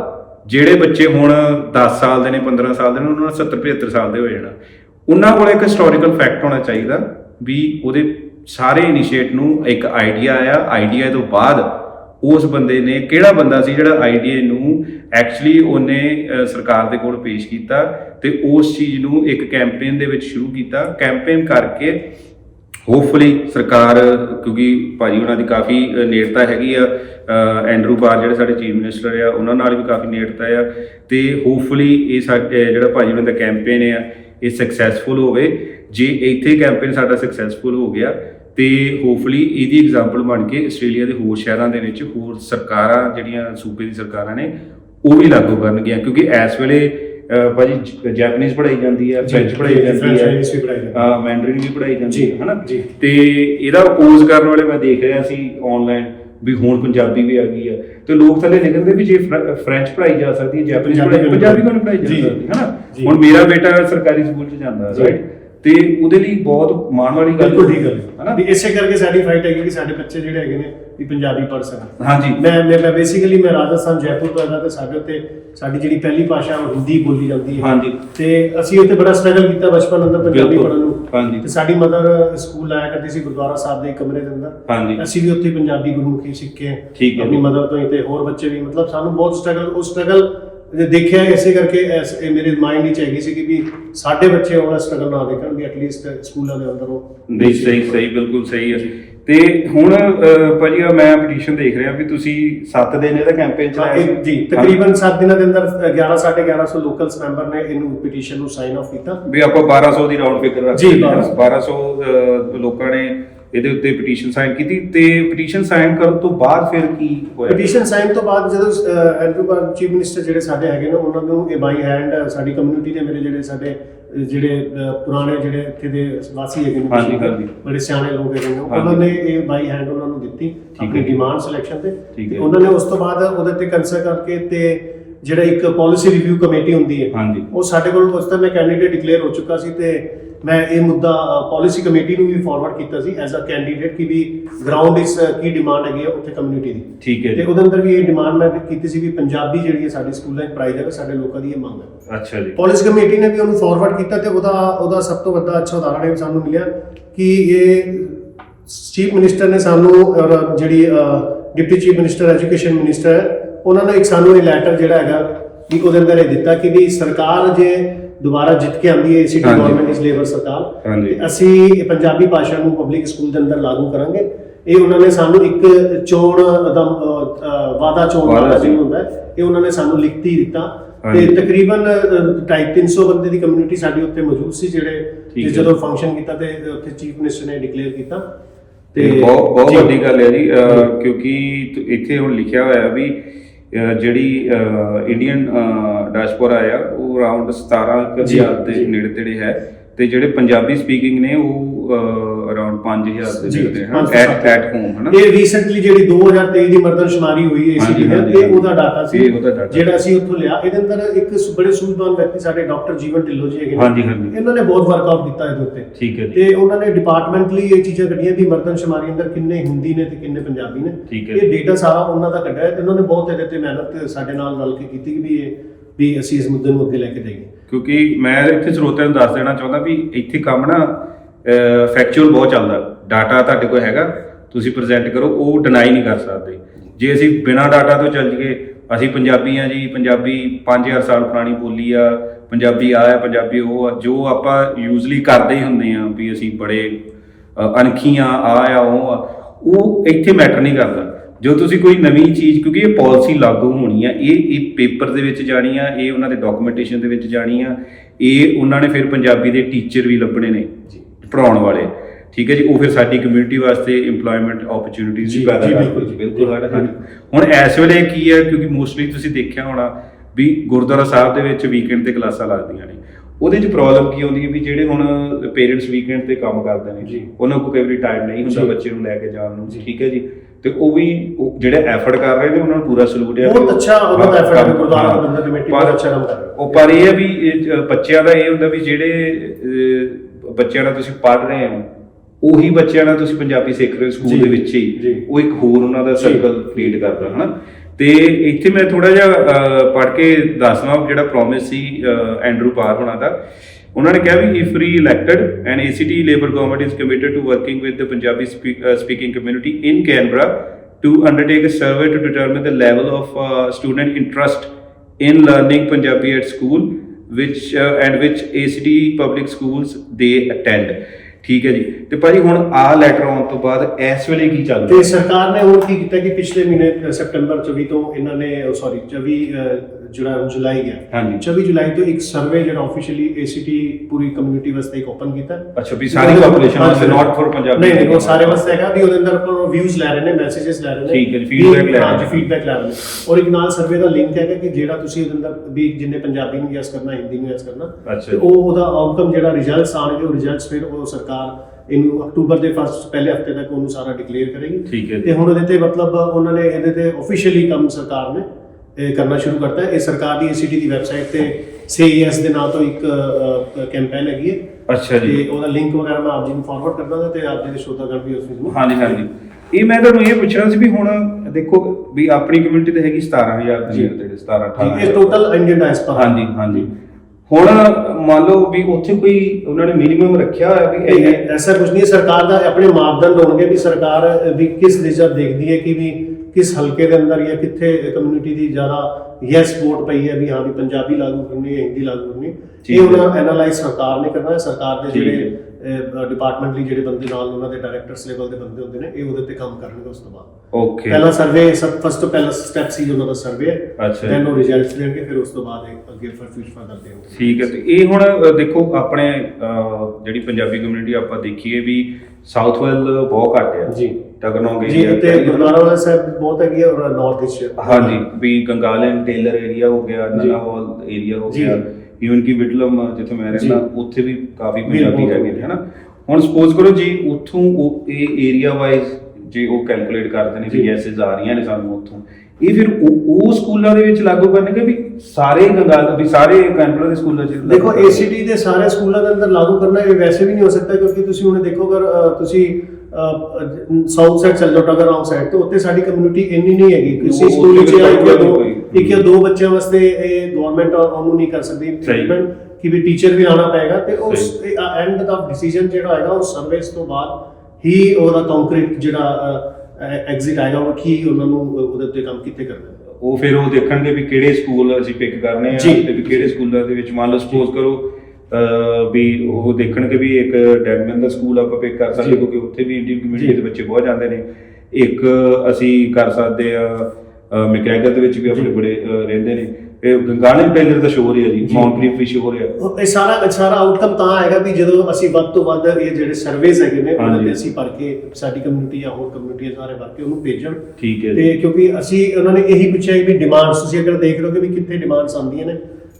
ਜਿਹੜੇ ਬੱਚੇ ਹੁਣ 10 ਸਾਲ ਦੇ ਨੇ 15 ਸਾਲ ਦੇ ਨੇ, ਉਹਨਾਂ ਨੂੰ 70 75 ਸਾਲ ਦੇ ਹੋ ਜਾਣਾ। ਉਹਨਾਂ ਕੋਲ ਇੱਕ ਹਿਸਟੋਰੀਕਲ ਫੈਕਟ ਹੋਣਾ ਚਾਹੀਦਾ ਵੀ ਉਹਦੇ ਸਾਰੇ ਇਨੀਸ਼ੀਏਟ ਨੂੰ ਇੱਕ ਆਈਡੀਆ ਆਇਆ ਆਈਡੀਆ ਤੋਂ ਬਾਅਦ ਉਸ ਬੰਦੇ ਨੇ ਕਿਹੜਾ ਬੰਦਾ ਸੀ ਜਿਹੜਾ ਆਈਡੀਆ ਨੂੰ ਐਕਚੁਅਲੀ ਉਹਨੇ ਸਰਕਾਰ ਦੇ ਕੋਲ ਪੇਸ਼ ਕੀਤਾ ਤੇ ਉਸ ਚੀਜ਼ ਨੂੰ ਇੱਕ ਕੈਂਪੇਨ ਦੇ ਵਿੱਚ ਸ਼ੁਰੂ ਕੀਤਾ। ਕੈਂਪੇਨ ਕਰਕੇ ਹੋਪਫੁਲੀ ਸਰਕਾਰ, ਕਿਉਂਕਿ ਭਾਜੀ ਉਹਨਾਂ ਦੀ ਕਾਫੀ ਨੇੜਤਾ ਹੈਗੀ ਆ। ਐਂਡਰੂ ਬਾਰ ਜਿਹੜੇ ਸਾਡੇ ਚੀਫ ਮਿਨਿਸਟਰ ਆ, ਉਹਨਾਂ ਨਾਲ ਵੀ ਕਾਫੀ ਨੇੜਤਾ ਆ ਤੇ ਹੋਪਫੁਲੀ ਇਹ ਸਾਡੇ ਜਿਹੜਾ ਭਾਜੀ ਉਹਨਾਂ ਦਾ ਕੈਂਪੇਨ ਆ, ਇਹ ਸਕਸੈਸਫੁਲ ਹੋਵੇ। ਜੇ ਇੱਥੇ ਕੈਂਪੇਨ ਸਾਡਾ ਸਕਸੈਸਫੁਲ ਹੋ ਗਿਆ ਤੇ ਹੋਪਫੁਲੀ ਇਹਦੀ ਐਗਜ਼ਾਮਪਲ ਬਣ ਕੇ ਆਸਟ੍ਰੇਲੀਆ ਦੇ ਹੋਰ ਸ਼ਹਿਰਾਂ ਦੇ ਵਿੱਚ ਹੋਰ ਸਰਕਾਰਾਂ ਜਿਹੜੀਆਂ ਸੂਬੇ ਦੀ ਸਰਕਾਰਾਂ ਨੇ ਉਹ ਵੀ ਲਾਗੂ ਕਰਨਗੀਆਂ ਕਿਉਂਕਿ ਇਸ ਵੇਲੇ ਭਾਜੀ ਜੈਪਨੀਜ਼ ਪੜ੍ਹਾਈ ਜਾਂਦੀ ਹੈ ਫ੍ਰੈਂਚ ਪੜ੍ਹਾਈ ਜੀ, ਜਾਂਦੀ ਹੈ ਹੈ। ਹਾਂ ਮੈਂਡਰਿਨ ਵੀ ਪੜ੍ਹਾਈ ਜਾਂਦੀ ਹੈ ਹਨਾ। ਤੇ ਇਹਦਾ ਅਪੋਜ਼ ਕਰਨ ਵਾਲੇ ਮੈਂ ਦੇਖ ਰਿਹਾ ਸੀ ਆਨਲਾਈਨ ਵੀ ਹੁਣ ਪੰਜਾਬੀ ਵੀ ਆ ਗਈ ਹੈ ਤੇ ਲੋਕ ਥੱਲੇ ਲਿਖਦੇ ਵੀ ਜੇ ਫ੍ਰ- ਫ੍ਰੈਂਚ ਪੜ੍ਹਾਈ ਜਾ ਸਕਦੀ ਹੈ ਜੈਪਨੀਜ਼ ਕਿਉਂ ਪੰਜਾਬੀ ਕਿਉਂ ਨਹੀਂ ਪੜ੍ਹਾਈ ਜਾ ਸਕਦੀ ਹਨਾ ਜੀ। ਹੁਣ ਮੇਰਾ ਬੇਟਾ ਸਰਕਾਰੀ ਸਕੂਲ 'ਚ ਜਾਂਦਾ। ਰਾਈਟ ਤੇ ਉਹਦੇ ਲਈ ਬਹੁਤ ਮਾਣ ਵਾਲੀ ਗੱਲ ਬਿਲਕੁਲ ਠੀਕ ਗੱਲ ਹੈ। ਵੀ ਇਸੇ ਕਰਕੇ ਸਾਡੀ ਫਾਈਟ ਹੈਗੀ ਕਿ ਸਾਡੇ ਬੱਚੇ ਜਿਹੜੇ ਹੈਗੇ ਨੇ ਵੀ ਪੰਜਾਬੀ ਪੜ੍ਹ ਸਕਣ। ਹਾਂਜੀ। ਮੈਂ ਮੈਂ ਬੇਸਿਕਲੀ ਮੈਂ ਰਾਜਸਥਾਨ ਜੈਪੁਰ ਤੋਂ ਆਇਆ ਤੇ ਸਾਡੇ ਉੱਤੇ ਸਾਡੀ ਜਿਹੜੀ ਪਹਿਲੀ ਭਾਸ਼ਾ ਉਹ ਹਿੰਦੀ ਬੋਲੀ ਜਾਂਦੀ ਹੈ। ਹਾਂਜੀ। ਤੇ ਅਸੀਂ ਉੱਥੇ ਬੜਾ ਸਟਰਗਲ ਕੀਤਾ ਬਚਪਨ ਅੰਦਰ ਪੰਜਾਬੀ। ਪੜ੍ਹਨ ਨੂੰ। ਹਾਂਜੀ। ਤੇ ਸਾਡੀ ਮਦਰ ਸਕੂਲ ਆਇਆ ਕਰਦੀ ਸੀ ਗੁਰਦੁਆਰਾ ਸਾਹਿਬ ਦੇ ਕਮਰੇ ਦੇ ਅੰਦਰ। ਹਾਂਜੀ। ਅਸੀਂ ਵੀ ਉੱਥੇ ਪੰਜਾਬੀ ਗੁਰਮੁਖੀ ਸਿੱਖੇ। ਆਪਣੀ ਮਦਰ ਤੋਂ ਹੀ ਤੇ ਹੋਰ ਬੱਚੇ ਵੀ ਮਤਲਬ ਸਾਨੂੰ ਬਹੁਤ ਸਟਰਗਲ ਉਹ ਸਟਰਗਲ ਦੇਖਿਆ ਇਸੇ ਕਰਕੇ ਐਸ- ਇਹ ਮੇਰੇ ਮਾਈਂਡ ਵਿੱਚ ਹੈਗੀ ਸੀ ਕਿ ਵੀ ਸਾਡੇ ਬੱਚੇ ਉਹ ਸਟਰਗਲ ਨਾ ਦੇਖਣ ਵੀ ਐਟਲੀਸਟ ਸਕੂਲਾਂ ਦੇ ਅੰਦਰ ਉਹ ਨਹੀਂ ਸਹੀ ਸਹੀ ਬਿਲਕੁਲ ਸਹੀ ਹੈ ਤੇ ਹੁਣ ਅਹ, ਭਾਜੀ ਆਹ ਮੈਂ ਪਟੀਸ਼ਨ ਦੇਖ ਰਿਹਾ ਵੀ ਤੁਸੀਂ 7 ਦਿਨ ਇਹਦਾ ਕੈਂਪੇਨ ਹਾਂ, ਚਲਾਇਆ ਇਹ- ਜੀ ਤਕਰੀਬਨ 7 ਦਿਨਾਂ ਦੇ ਅੰਦਰ 11 1150 ਲੋਕਲਸ ਮੈਂਬਰ ਨੇ ਇਹਨੂੰ ਪਟੀਸ਼ਨ ਨੂੰ ਸਾਈਨ ਆਫ ਕੀਤਾ। ਵੀ ਆਪਾਂ 1200 ਦੀ ਰਾਉਂਡ ਫਿਗਰ ਰੱਖ ਜੀ, ਲਈ ਹੈ ਨਾ। 1200 1200 ਅਹ, ਲੋਕਾਂ ਨੇ ਇਹਦੇ ਉੱਤੇ ਪਟੀਸ਼ਨ ਸਾਈਨ ਕੀਤੀ ਤੇ ਪਟੀਸ਼ਨ ਸਾਈਨ ਕਰਨ ਤੋਂ ਬਾਅਦ ਫਿਰ ਕੀ ਹੋਇਆ ਪਟੀਸ਼ਨ ਸਾਈਨ ਤੋਂ ਬਾਅਦ ਜਦੋਂ ਐਂਡਰੂ ਬਾਰ ਚੀਫ ਮਿਨਿਸਟਰ ਜਿਹੜੇ ਸਾਡੇ ਹੈਗੇ ਨੇ ਉਹਨਾਂ ਨੂੰ ਇਹ ਬਾਈ ਹੈਂਡ ਸਾਡੀ ਕਮਿਊਨਿਟੀ ਦੇ ਮੇਰੇ ਜਿਹੜੇ ਸਾਡੇ ਜਿਹੜੇ ਪੁਰਾਣੇ ਜਿਹੜੇ ਇੱਥੇ ਦੇ ਵਾਸੀ ਹੈਗੇ ਨੇ ਹਾਂਜੀ, ਹਾਂਜੀ। ਬੜੇ ਸਿਆਣੇ ਲੋਕ ਹੈਗੇ ਨੇ। ਉਹਨਾਂ ਨੇ ਇਹ ਬਾਈ ਹੈਂਡ ਉਹਨਾਂ ਨੂੰ ਦਿੱਤੀ। ਆਪਣੀ ਡਿਮਾਂਡ ਸਿਲੈਕਸ਼ਨ ਤੇ। ਉਹਨਾਂ ਨੇ ਉਸ ਤੋਂ ਬਾਅਦ ਉਹਦੇ ਤੇ ਕੰਸਰ ਕਰਕੇ ਤੇ ਜਿਹੜਾ ਇੱਕ ਪਾਲਿਸੀ ਰਿਵਿਊ ਕਮੇਟੀ ਹੁੰਦੀ ਹੈ ਹਾਂਜੀ ਉਹ ਸਾਡੇ ਕੋਲ ਉਸ ਤਾਂ ਮੈਂ ਕੈਂਡੀਡੇਟ ਡਿਕਲੇਅਰ ਹੋ ਚੁੱਕਾ ਸੀ ਤੇ ਮੈਂ ਇਹ ਮੁੱਦਾ ਪਾਲਿਸੀ ਕਮੇਟੀ ਨੂੰ ਵੀ ਫਾਰਵਰਡ ਕੀਤਾ ਸੀ ਐਜ਼ ਅ ਕੈਂਡੀਡੇਟ ਕਿ ਵੀ ਗਰਾਊਂਡ ਇਸ ਕੀ ਡਿਮਾਂਡ ਹੈਗੀ ਹੈ ਉੱਥੇ ਕਮਿਊਨਿਟੀ ਦੀ। ਠੀਕ ਹੈ ਤੇ ਉਹਦੇ ਅੰਦਰ ਵੀ ਇਹ ਡਿਮਾਂਡ ਮੈਂ ਕੀਤੀ ਸੀ ਵੀ ਪੰਜਾਬੀ ਜਿਹੜੀ ਹੈ ਸਾਡੇ ਸਕੂਲਾਂ 'ਚ ਪੜ੍ਹਾਈ ਜਾਵੇ ਸਾਡੇ ਲੋਕਾਂ ਦੀ ਇਹ ਮੰਗ ਹੈ। ਅੱਛਾ ਜੀ। ਪਾਲਿਸੀ ਕਮੇਟੀ ਨੇ ਵੀ ਉਹਨੂੰ ਫਾਰਵਰਡ ਕੀਤਾ ਤੇ ਉਹਦਾ ਉਹਦਾ ਸਭ ਤੋਂ ਵੱਡਾ ਅੱਛਾ ਉਦਾਹਰਣ ਇਹ ਸਾਨੂੰ ਮਿਲਿਆ ਕਿ ਇਹ ਚੀਫ ਮਿਨਿਸਟਰ ਨੇ ਸਾਨੂੰ ਔਰ ਜਿਹੜੀ deputy chief minister education minister ਉਹਨਾਂ ਨੇ ਇੱਕ ਸਾਨੂੰ ਇਹ ਲੈਟਰ ਜਿਹੜਾ ਹੈਗਾ ਕਿ ਉਹਦੇ ਅੰਦਰ ਇਹ ਦਿੱਤਾ ਕਿ ਵੀ ਸਰਕਾਰ ਜੇ ਦੁਬਾਰਾ ਜਿੱਤ ਕੇ ਆਂਦੀ ਹੈ ਇਸੀ। ਗਵਰਨਮੈਂਟ ਇਸ ਲੇਬਰ ਸਰਕਾਰ। ਤੇ ਅਸੀਂ ਇਹ ਪੰਜਾਬੀ ਭਾਸ਼ਾ ਨੂੰ ਪਬਲਿਕ ਸਕੂਲ ਦੇ ਅੰਦਰ ਲਾਗੂ ਕਰਾਂਗੇ ਇਹ ਉਹਨਾਂ ਨੇ ਸਾਨੂੰ ਇੱਕ ਚੋਣ ਦਾ ਵਾਅਦਾ ਚੋਣ ਸੀ। ਜਿਹਾ ਹੁੰਦਾ ਇਹ ਉਹਨਾਂ ਨੇ ਸਾਨੂੰ ਲਿਖਤੀ ਦਿੱਤਾ ਤੇ। ਤਕਰੀਬਨ 250 ਬੰਦੇ ਦੀ ਕਮਿਊਨਿਟੀ ਸਾਡੀ ਉੱਥੇ ਮੌਜੂਦ ਸੀ ਜਿਹੜੇ ਤੇ। ਜਦੋਂ ਫੰਕਸ਼ਨ ਕੀਤਾ ਤੇ ਉੱਥੇ ਚੀਫ ਮਿਨਿਸਟਰ ਨੇ ਡਿਕਲੇਅਰ ਕੀਤਾ ਤੇ ਬਹੁਤ। ਵੱਡੀ ਗੱਲ ਹੈ ਜੀ ਕਿਉਂਕਿ ਇੱਥੇ ਹੁਣ ਲਿਖਿਆ ਹੋਇਆ ਵੀ ਜਿਹੜੀ ਇੰਡੀਅਨ ਡਾਇਸਪੋਰਾ ਆ ਉਹ ਅਰਾਊਂਡ 17 ਕੁ ਜੀ, ਹਜ਼ਾਰ ਦੇ ਜੀ। ਨੇੜੇ ਤੇੜੇ ਹੈ ਤੇ ਜਿਹੜੇ ਪੰਜਾਬੀ ਸਪੀਕਿੰਗ ਨੇ ਉਹ ਅਰਾਊਂਡ 5000 ਦੇ ਜੀ, ਨੇੜੇ ਹਨ ਪੰਜ ਤੋਂ ਐਟ ਸੱਤ। ਐਟ ਹੋਮ ਹਨਾ ਇਹ ਰੀਸੈਂਟਲੀ ਜਿਹੜੀ 2023 ਦੀ ਮਰਦਮਸ਼ੁਮਾਰੀ ਹੋਈ ਹੈ ਹਾਂਜੀ, ਇਸੇ ਹਾਂਜੀ, ਇਹ ਹਾਂਜੀ। ਉਹਦਾ ਡਾਟਾ ਸੀ ਇਹ ਉਹਦਾ data। ਜਿਹੜਾ ਅਸੀਂ ਉੱਥੋਂ ਲਿਆ ਇਹਦੇ ਅੰਦਰ ਇੱਕ ਸੁ- ਬੜੇ ਸੂਝਵਾਨ ਵਿਅਕਤੀ ਸਾਡੇ ਡਾਕਟਰ ਜੀਵਨ ਢਿੱਲੋਂ ਜੀ ਹੈਗੇ ਨੇ। ਹਾਂਜੀ, ਹਾਂਜੀ। ਇਹਨਾਂ ਨੇ ਬਹੁਤ ਵਰਕਆਊਟ ਕੀਤਾ ਇਹਦੇ ਉੱਤੇ ਠੀਕ ਹੈ ਜੀ ਤੇ ਉਹਨਾਂ ਨੇ ਡਿਪਾਰਟਮੈਂਟਲੀ ਇਹ ਚੀਜ਼ਾਂ ਕੱਢੀਆਂ ਵੀ ਮਰਦਮਸ਼ੁਮਾਰੀ ਅੰਦਰ ਕਿੰਨੇ ਹਿੰਦੀ ਨੇ ਤੇ ਕਿੰਨੇ ਪੰਜਾਬੀ ਨੇ ਠੀਕ ਹੈ। ਇਹ ਡੇਟਾ ਸਾਰਾ ਉਹਨਾਂ ਦਾ ਕੱਢਿਆ ਤੇ ਉਹਨਾਂ ਨੇ ਬਹੁਤ ਇਹਦੇ ਤੇ ਮਿਹਨਤ ਸਾਡੇ ਨਾਲ ਰਲ ਕੇ ਕੀਤੀ ਕਿ ਵੀ ਇਹ ਵੀ ਅਸੀਂ ਇਸ ਮੁੱਦੇ ਨੂੰ ਅੱਗੇ ਲੈ ਕੇ ਜਾਈਏ ਕਿਉਂਕਿ ਮੈਂ ਇੱਥੇ ਸਰੋਤਿਆਂ ਨੂੰ ਦੱਸ ਦੇਣਾ ਚਾਹੁੰਦਾ ਵੀ ਇੱਥੇ ਕੰਮ ਨਾ ਫੈਕਚੁਅਲ ਬਹੁਤ ਚੱਲਦਾ। ਡਾਟਾ ਤੁਹਾਡੇ ਕੋਲ ਹੈਗਾ ਤੁਸੀਂ ਪ੍ਰੈਜ਼ੈਂਟ ਕਰੋ ਉਹ ਡਿਨਾਈ ਨਹੀਂ ਕਰ ਸਕਦੇ। ਜੇ ਅਸੀਂ ਬਿਨਾਂ ਡਾਟਾ ਤੋਂ ਚੱਲ ਜੀਏ ਅਸੀਂ ਪੰਜਾਬੀ ਆ ਜੀ ਪੰਜਾਬੀ 5000 ਸਾਲ ਪੁਰਾਣੀ ਬੋਲੀ ਆ ਪੰਜਾਬੀ ਆ ਹੈ ਪੰਜਾਬੀ ਉਹ ਆ ਜੋ ਆਪਾਂ ਯੂਜ਼ਲੀ ਕਰਦੇ ਹੀ ਹੁੰਦੇ ਆ ਵੀ ਅਸੀਂ ਬੜੇ ਅ, ਅਣਖੀਆਂ ਆ ਆ ਉਹ ਆ ਉਹ ਇੱਥੇ ਮੈਟਰ ਨਹੀਂ ਕਰਦਾ। ਜੋ ਤੁਸੀਂ ਕੋਈ ਨਵੀਂ ਚੀਜ਼ ਕਿਉਂਕਿ ਇਹ ਪਾਲਿਸੀ ਲਾਗੂ ਹੋਣੀ ਆ ਇਹ ਇਹ ਪੇਪਰ ਦੇ ਵਿੱਚ ਜਾਣੀ ਆ ਇਹ ਉਹਨਾਂ ਦੇ ਡਾਕੂਮੈਂਟੇਸ਼ਨ ਦੇ ਵਿੱਚ ਜਾਣੀ ਆ ਇਹ ਉਹਨਾਂ ਨੇ ਫਿਰ ਪੰਜਾਬੀ ਦੇ ਟੀਚਰ ਵੀ ਲੱਭਣੇ ਨੇ। ਪੜਾਉਣ ਵਾਲੇ। ਠੀਕ ਹੈ ਜੀ ਉਹ ਫਿਰ ਸਾਡੀ ਕਮਿਊਨਿਟੀ ਵਾਸਤੇ ਏਮਪਲੋਇਮੈਂਟ ਓਪਰਚੁਨਿਟੀਜ਼ ਵੀ ਪੈਦਾ ਬਿਲਕੁਲ ਬਿਲਕੁਲ। ਹੁਣ ਇਸ ਵੇਲੇ ਕੀ ਹੈ ਕਿਉਂਕਿ ਮੋਸਟਲੀ ਤੁਸੀਂ ਦੇਖਿਆ ਹੋਣਾ ਵੀ ਗੁਰਦੁਆਰਾ ਸਾਹਿਬ ਦੇ ਵਿੱਚ ਵੀਕਐਂਡ ਤੇ ਕਲਾਸਾਂ ਲੱਗਦੀਆਂ ਨੇ। ਉਹਦੇ 'ਚ ਪ੍ਰੋਬਲਮ ਕੀ ਆਉਂਦੀ ਹੈ ਵੀ ਜਿਹੜੇ ਹੁਣ ਪੇਰੈਂਟਸ ਵੀਕਐਂਡ ਤੇ ਕੰਮ ਕਰਦੇ ਨੇ ਜੀ। ਉਹਨਾਂ ਕੋਲ ਕਈ ਟਾਈਮ ਨਹੀਂ ਹੁੰਦਾ ਬੱਚੇ ਨੂੰ ਲੈ ਕੇ ਜਾਣ ਨੂੰ ਠੀਕ ਹੈ ਜੀ। ਤੇ ਉਹ ਵੀ ਜਿਹੜੇ ਐਫਰਟ ਕਰ ਰਹੇ ਨੇ ਉਹਨਾਂ ਨੂੰ ਪੂਰਾ ਸਲੂਟ ਹੈ। ਬਹੁਤ ਅੱਛਾ ਉਹਨਾਂ ਦਾ ਐਫਰਟ ਗੁਰਦੁਆਰਾ ਪ੍ਰਬੰਧਕ ਕਮੇਟੀ ਬਹੁਤ ਅੱਛਾ ਕੰਮ ਉਹ ਪਰ ਇਹ ਵੀ ਬੱਚਿਆਂ ਦਾ ਇਹ ਹੁੰਦਾ ਵੀ ਜਿਹੜੇ ਬੱਚਿਆਂ ਨਾਲ ਤੁਸੀਂ ਪੜ੍ਹ ਰਹੇ ਹੋ ਉਹੀ ਬੱਚਿਆਂ ਨਾਲ ਤੁਸੀਂ ਪੰਜਾਬੀ ਸਿੱਖ ਰਹੇ ਹੋ ਸਕੂਲ ਦੇ ਵਿੱਚ ਹੀ। ਉਹ ਇੱਕ ਹੋਰ ਉਹਨਾਂ ਦਾ। ਸਰਕਲ ਕ੍ਰੀਏਟ ਕਰਦਾ ਹਨਾ ਤੇ ਇੱਥੇ ਮੈਂ ਥੋੜਾ ਜਿਹਾ ਪੜ੍ਹ ਕੇ ਦੱਸਣਾ ਜਿਹੜਾ ਪ੍ਰੋਮਿਸ ਸੀ ਐਂਡਰੂ ਪਾਰ ਹੋਣਾ ਦਾ ਉਹਨਾਂ ਨੇ ਕਿਹਾ ਵੀ if re elected and ACT Labour government is committed to working with the Punjabi speaking community in Canberra undertake a survey to determine the level of uh, student interest in learning Punjabi at school, which uh, and which ACT public schools they attend. ਠੀਕ ਹੈ ਜੀ ਤੇ ਭਾਜੀ ਹੁਣ ਆ ਲੈਟਰ ਆਉਣ ਤੋਂ ਬਾਅਦ ਇਸ ਵੇਲੇ ਕੀ ਚੱਲ ਤੇ ਸਰਕਾਰ ਨੇ ਹੋਰ ਕੀ ਕੀਤਾ ਕਿ ਪਿਛਲੇ ਮਹੀਨੇ ਅ, ਸੈਪਟੈਂਬਰ 24 ਤੋਂ ਇਹਨਾਂ ਨੇ ਸੌਰੀ 24 ਜਿਹੜਾ ਜੁਲਾਈ ਗਿਆ। ਹਾਂਜੀ। 24 ਜੁਲਾਈ ਤੋਂ ਇੱਕ ਸਰਵੇ ਜਿਹੜਾ ਆਫੀਸ਼ੀਅਲੀ ACT ਪੂਰੀ ਕਮਿਊਨਿਟੀ ਵਾਸਤੇ ਇੱਕ ਓਪਨ ਕੀਤਾ। ਅੱਛਾ ਵੀ ਸਾਰੀ population ਵਾਸਤੇ, not for ਪੰਜਾਬੀ ਨਹੀਂ ਨਹੀਂ ਉਹ ਸਾਰੇ ਵਾਸਤੇ। ਹੈਗਾ ਵੀ ਉਹਦੇ ਅੰਦਰ ਆਪਾਂ ਵਿਊਜ਼ ਲੈ ਰਹੇ ਨੇ ਮੈਸੇजेस ਲੈ ਰਹੇ ਨੇ। ਠੀਕ ਹੈ feedback ਲੈ ਰਹੇ ਨੇ। ਫੀਡਬੈਕ ਲੈ ਰਹੇ ਨੇ। ਔਰ ਇੱਕ ਨਾਲ ਸਰਵੇ ਦਾ ਲਿੰਕ ਹੈਗਾ ਕਿ ਜਿਹੜਾ ਤੁਸੀਂ ਉਹਦੇ ਅੰਦਰ ਵੀ ਜਿੰਨੇ ਪੰਜਾਬੀ ਨੂੰ ਯੈਸ ਕਰਨਾ ਹਿੰਦੀ ਨੂੰ ਯੈਸ ਕਰਨਾ ਤੇ। ਉਹ ਉਹਦਾ ਆਊਟਕਮ ਜਿਹੜਾ ਰਿਜ਼ਲਟਸ ਆਣਗੇ ਉਹ ਰਿਜ਼ਲਟਸ ਫਿਰ ਉਹ ਸਰਕਾਰ ਇਹਨੂੰ ਅਕਤੂਬਰ ਦੇ ਫਸਟ ਪਹਿਲੇ ਹਫ਼ਤੇ ਤੱਕ ਉਹਨੂੰ ਸਾਰਾ ਡਿਕਲੇਅਰ ਕਰੇਗੀ। ਠੀਕ ਹੈ ਜੀ। ਤੇ ਹੁਣ ਉਹਦੇ ਤੇ ਮਤਲਬ ਉਹਨਾਂ ਨੇ ਇਹਦੇ ਤੇ ਆਫੀਸ਼ੀਅਲੀ ਕੰਮ ਸਰਕਾਰ ਨੇ ਕਰਨਾ ਸ਼ੁਰੂ ਕਰਤਾ ਹੈ। ਇਹ ਸਰਕਾਰ ਦੀ ACT ਦੀ ਵੈਬਸਾਈਟ ਤੇ CES ਦੇ ਨਾਂ ਤੋਂ ਇੱਕ ਕੈਂਪੇਨ ਹੈਗੀ ਹੈ। ਅੱਛਾ ਜੀ। ਤੇ ਉਹਦਾ ਲਿੰਕ ਵਗੈਰਾ ਮੈਂ ਆਪ ਜੀ ਨੂੰ ਫਾਰਵਰਡ ਕਰ ਦਾਂਗਾ ਤੇ ਆਪ ਜੀ ਦੇ ਸ਼ੋਧਾਗਣ ਵੀ ਉਸ ਨੂੰ ਹਾਂਜੀ ਹਾਂਜੀ। ਇਹ ਮੈਂ ਤੁਹਾਨੂੰ ਇਹ ਪੁੱਛਣਾ ਸੀ ਵੀ ਹੁਣ ਦੇਖੋ ਵੀ ਆਪਣੀ ਕਮਿਊਨਿਟੀ ਤੇ ਹੈਗੀ 17000 ਦੇ ਜੀ। ਨੇੜੇ ਤੇੜੇ 17 18 ਇਹ ਟੋਟਲ ਇੰਡੀਅਨ ਡਾਇਸਪੋਰਾ ਹਾਂਜੀ ਹਾਂਜੀ। ਹੁਣ ਮੰਨ ਲਓ ਵੀ ਉੱਥੇ ਕੋਈ ਉਹਨਾਂ ਨੇ ਮਿਨੀਮਮ ਰੱਖਿਆ ਹੋਇਆ ਵੀ ਐਸਾ ਕੁਝ ਨਹੀਂ ਸਰਕਾਰ ਦਾ ਆਪਣੇ ਮਾਪਦੰਡ ਹੋਣਗੇ ਵੀ ਸਰਕਾਰ ਵੀ ਕਿਸ ਦਿਸ਼ਾ ਦੇਖਦੀ ਹੈ ਕਿ ਵੀ ਕਿਸ ਹਲਕੇ ਦੇ ਅੰਦਰ ਜਾਂ ਕਿੱਥੇ ਕਮਿਊਨਿਟੀ ਦੀ ਜ਼ਿਆਦਾ ਯੈਸ ਵੋਟ ਪਈ ਹੈ ਵੀ ਹਾਂ ਵੀ ਪੰਜਾਬੀ ਲਾਗੂ ਕਰਨੀ ਹੈ ਹਿੰਦੀ ਲਾਗੂ ਕਰਨੀ ਇਹ। ਉਹਨਾਂ ਐਨਾਲਾਈਜ਼ ਸਰਕਾਰ ਨੇ ਕਰਨਾ ਹੈ। ਸਰਕਾਰ ਦੇ ਜਿਹੜੇ ਡਿਪਾਰਟਮੈਂਟਲੀ ਜਿਹੜੇ ਬੰਦੇ ਨਾਲ ਉਹਨਾਂ ਦੇ ਡਾਇਰੈਕਟਰਸ ਲੈਵਲ ਦੇ ਬੰਦੇ ਹੁੰਦੇ ਨੇ ਇਹ ਉਹਦੇ ਤੇ ਕੰਮ ਕਰਨਗੇ ਉਸ ਤੋਂ ਬਾਅਦ। ਓਕੇ ਪਹਿਲਾ ਸਰਵੇ ਸਭ ਫਸਟ ਤੋਂ ਪਹਿਲਾ ਸਟੈਪ ਸੀ ਉਹਨਾਂ ਦਾ ਸਰਵੇ ਹੈ। ਦੈਨ ਉਹ ਰਿਜ਼ਲਟਸ ਦੇਣਗੇ ਫਿਰ ਉਸ ਤੋਂ ਬਾਅਦ ਇਹ ਅੱਗੇ ਫਿਰ ਫਿਊਚਰ ਫਰਦਰ ਦੇਣਗੇ। ਠੀਕ ਹੈ। ਤੇ ਇਹ ਹੁਣ ਦੇਖੋ ਆਪਣੇ ਜਿਹੜੀ ਪੰਜਾਬੀ ਕਮਿਊਨਿਟੀ ਆਪਾਂ ਦੇਖੀਏ ਵੀ ਸਾਊਥ ਵੈਲ ਬਹੁਤ ਘੱਟ ਆ ਜੀ ਟਗਨੋਗ ਜੀ ਤੇ ਗੁਰਦੁਆਰਾ ਵਾਲਾ ਸਾਹਿਬ ਬਹੁਤ ਹੈਗੀ ਹੈ ਔਰ ਨਾਰਥ ਈਸਟ ਹਾਂਜੀ ਵੀ ਗੰਗਾਲਨ ਟੇਲਰ ਏਰੀਆ ਹੋ ਗਿਆ ਜੀ। ਨਾਲਾਵਾਲ ਏਰੀਆ ਹੋ। ਗਿਆ ਈਵਨ ਕਿ ਵਿਟਲਮ ਜਿੱਥੇ ਮੈਂ। ਰਹਿੰਦਾ ਉੱਥੇ ਵੀ ਕਾਫੀ ਪੰਜਾਬੀ ਹੈਗੇ ਨੇ ਹਨਾ ਹੁਣ ਸਪੋਜ਼ ਕਰੋ ਜੀ ਉੱਥੋਂ ਉਹ ਇਹ ਏਰੀਆ ਵਾਈਜ਼ ਜੇ ਉਹ ਕੈਲਕੂਲੇਟ ਕਰਦੇ ਨੇ ਵੀ ਯੈਸਸ ਆ ਰਹੀਆਂ ਨੇ ਸਾਨੂੰ ਉੱਥੋਂ ਇਹ ਫਿਰ ਉਹ ਸਕੂਲਾਂ ਦੇ ਵਿੱਚ ਲਾਗੂ ਕਰਨਗੇ ਵੀ ਸਾਰੇ ਗੰਗਾਲ ਵੀ ਸਾਰੇ ਕੈਂਪਰਾਂ ਦੇ ਸਕੂਲਾਂ 'ਚ ਦੇਖੋ? ਏਸੀਟੀ ਦੇ ਸਾਰੇ ਸਕੂਲਾਂ ਦੇ ਅੰਦਰ ਲਾਗੂ ਕਰਨਾ ਇਹ ਵੈਸੇ ਵੀ ਨਹੀਂ ਹੋ ਸਕਦਾ ਕਿਉਂਕਿ ਤੁਸੀਂ ਹੁਣ ਦੇਖੋ ਅਗਰ ਤੁਸੀਂ ਸਾਊਥ ਸਾਈਡ ਚੱਲ ਜਾਓ ਟਗਰ ਰੌਂਗ ਸਾਈਡ ਤੇ ਉੱਥੇ ਸਾਡੀ ਕਮਿਊਨਿਟੀ ਇੰਨੀ ਨਹੀਂ ਹੈਗੀ ਕਿਸੇ ਸਕੂਲ ਜਾਂ ਇੱਕ ਜਾਂ ਦੋ ਇੱਕ ਜਾਂ ਦੋ ਬੱਚਿਆਂ ਵਾਸਤੇ ਇਹ ਗਵਰਨਮੈਂਟ ਉਹਨੂੰ ਨਹੀਂ ਕਰ ਸਕਦੀ treatment ਕਿ ਵੀ ਟੀਚਰ ਵੀ ਆਣਾ ਪਏਗਾ ਤੇ ਉਸ। ਐਂਡ ਦਾ ਡਿਸੀਜਨ ਜਿਹੜਾ ਹੋਏਗਾ ਉਹ ਸਰਵੇਸ ਤੋਂ ਬਾਅਦ ਹੀ ਉਹਦਾ ਕੰਕਰੀਟ ਜਿਹੜਾ ਐਗਜ਼ਿਟ ਆਏਗਾ ਉਹ ਕੀ ਉਹਨਾਂ ਨੂੰ ਉਹਦੇ ਉੱਤੇ ਕੰਮ ਕਿੱਥੇ ਕਰਨਾ ਉਹ ਫਿਰ ਉਹ ਦੇਖਣਗੇ ਵੀ ਕਿਹੜੇ ਸਕੂਲ ਅਸੀਂ ਪਿਕ ਕਰਨੇ ਆ। ਤੇ ਵੀ ਕਿਹੜੇ ਸਕੂਲਾਂ ਦੇ ਵਿੱਚ ਮੰਨ ਲਓ ਸਪੋਜ਼ ਕਰੋ ਵੀ ਉਹ ਦੇਖਣਗੇ ਵੀ ਇੱਕ ਡੈਮਨ ਦਾ ਸਕੂਲ ਆਪਾਂ ਪਿਕ ਕਰ ਸਕਦੇ। ਕਿਉਂਕਿ ਉੱਥੇ ਵੀ ਇੰਡੀਅਨ ਕਮਿਊਨਿਟੀ। ਦੇ ਬੱਚੇ ਬਹੁਤ ਜਾਂਦੇ ਨੇ ਇੱਕ ਅਸੀਂ ਕਰ ਸਕਦੇ ਆ ਮੈਕੈਗਲ ਦੇ ਵਿੱਚ ਵੀ ਆਪਣੇ। ਬੜੇ ਰਹਿੰਦੇ ਨੇ ਇਹ ਗੰਗਾਨਨ ਟੇਲਰ ਦਾ ਸ਼ੋਰ ਹੈ ਜੀ ਕਲੀਫ ਵੀ ਸ਼ੋਰ ਹੈ ਉਹ ਇਹ ਸਾਰਾ ਸਾਰਾ ਆਊਟਕਮ ਤਾਂ ਆਏਗਾ ਵੀ ਜਦੋਂ ਅਸੀਂ ਵੱਧ ਤੋਂ ਵੱਧ ਇਹ ਜਿਹੜੇ ਸਰਵੇਸ ਹੈਗੇ ਨੇ ਉਹਨਾਂ। ਤੇ ਅਸੀਂ ਭਰ ਕੇ ਸਾਡੀ ਕਮਿਊਨਿਟੀ ਜਾਂ ਹੋਰ ਕਮਿਊਨਿਟੀਆਂ ਸਾਰੇ ਭਰ ਕੇ ਉਹਨੂੰ ਭੇਜਣ। ਠੀਕ ਹੈ ਤੇ ਕਿਉਂਕਿ ਅਸੀਂ ਉਹਨਾਂ ਨੇ ਇਹੀ ਪੁੱਛਿਆ ਵੀ ਡਿਮਾਂਡਸ ਤੁਸੀਂ ਅਗਰ ਦੇਖ ਲਓਗੇ ਵੀ ਕਿੱਥੇ ਡਿਮਾਂਡਸ ਆਉਂਦੀਆਂ ਨੇ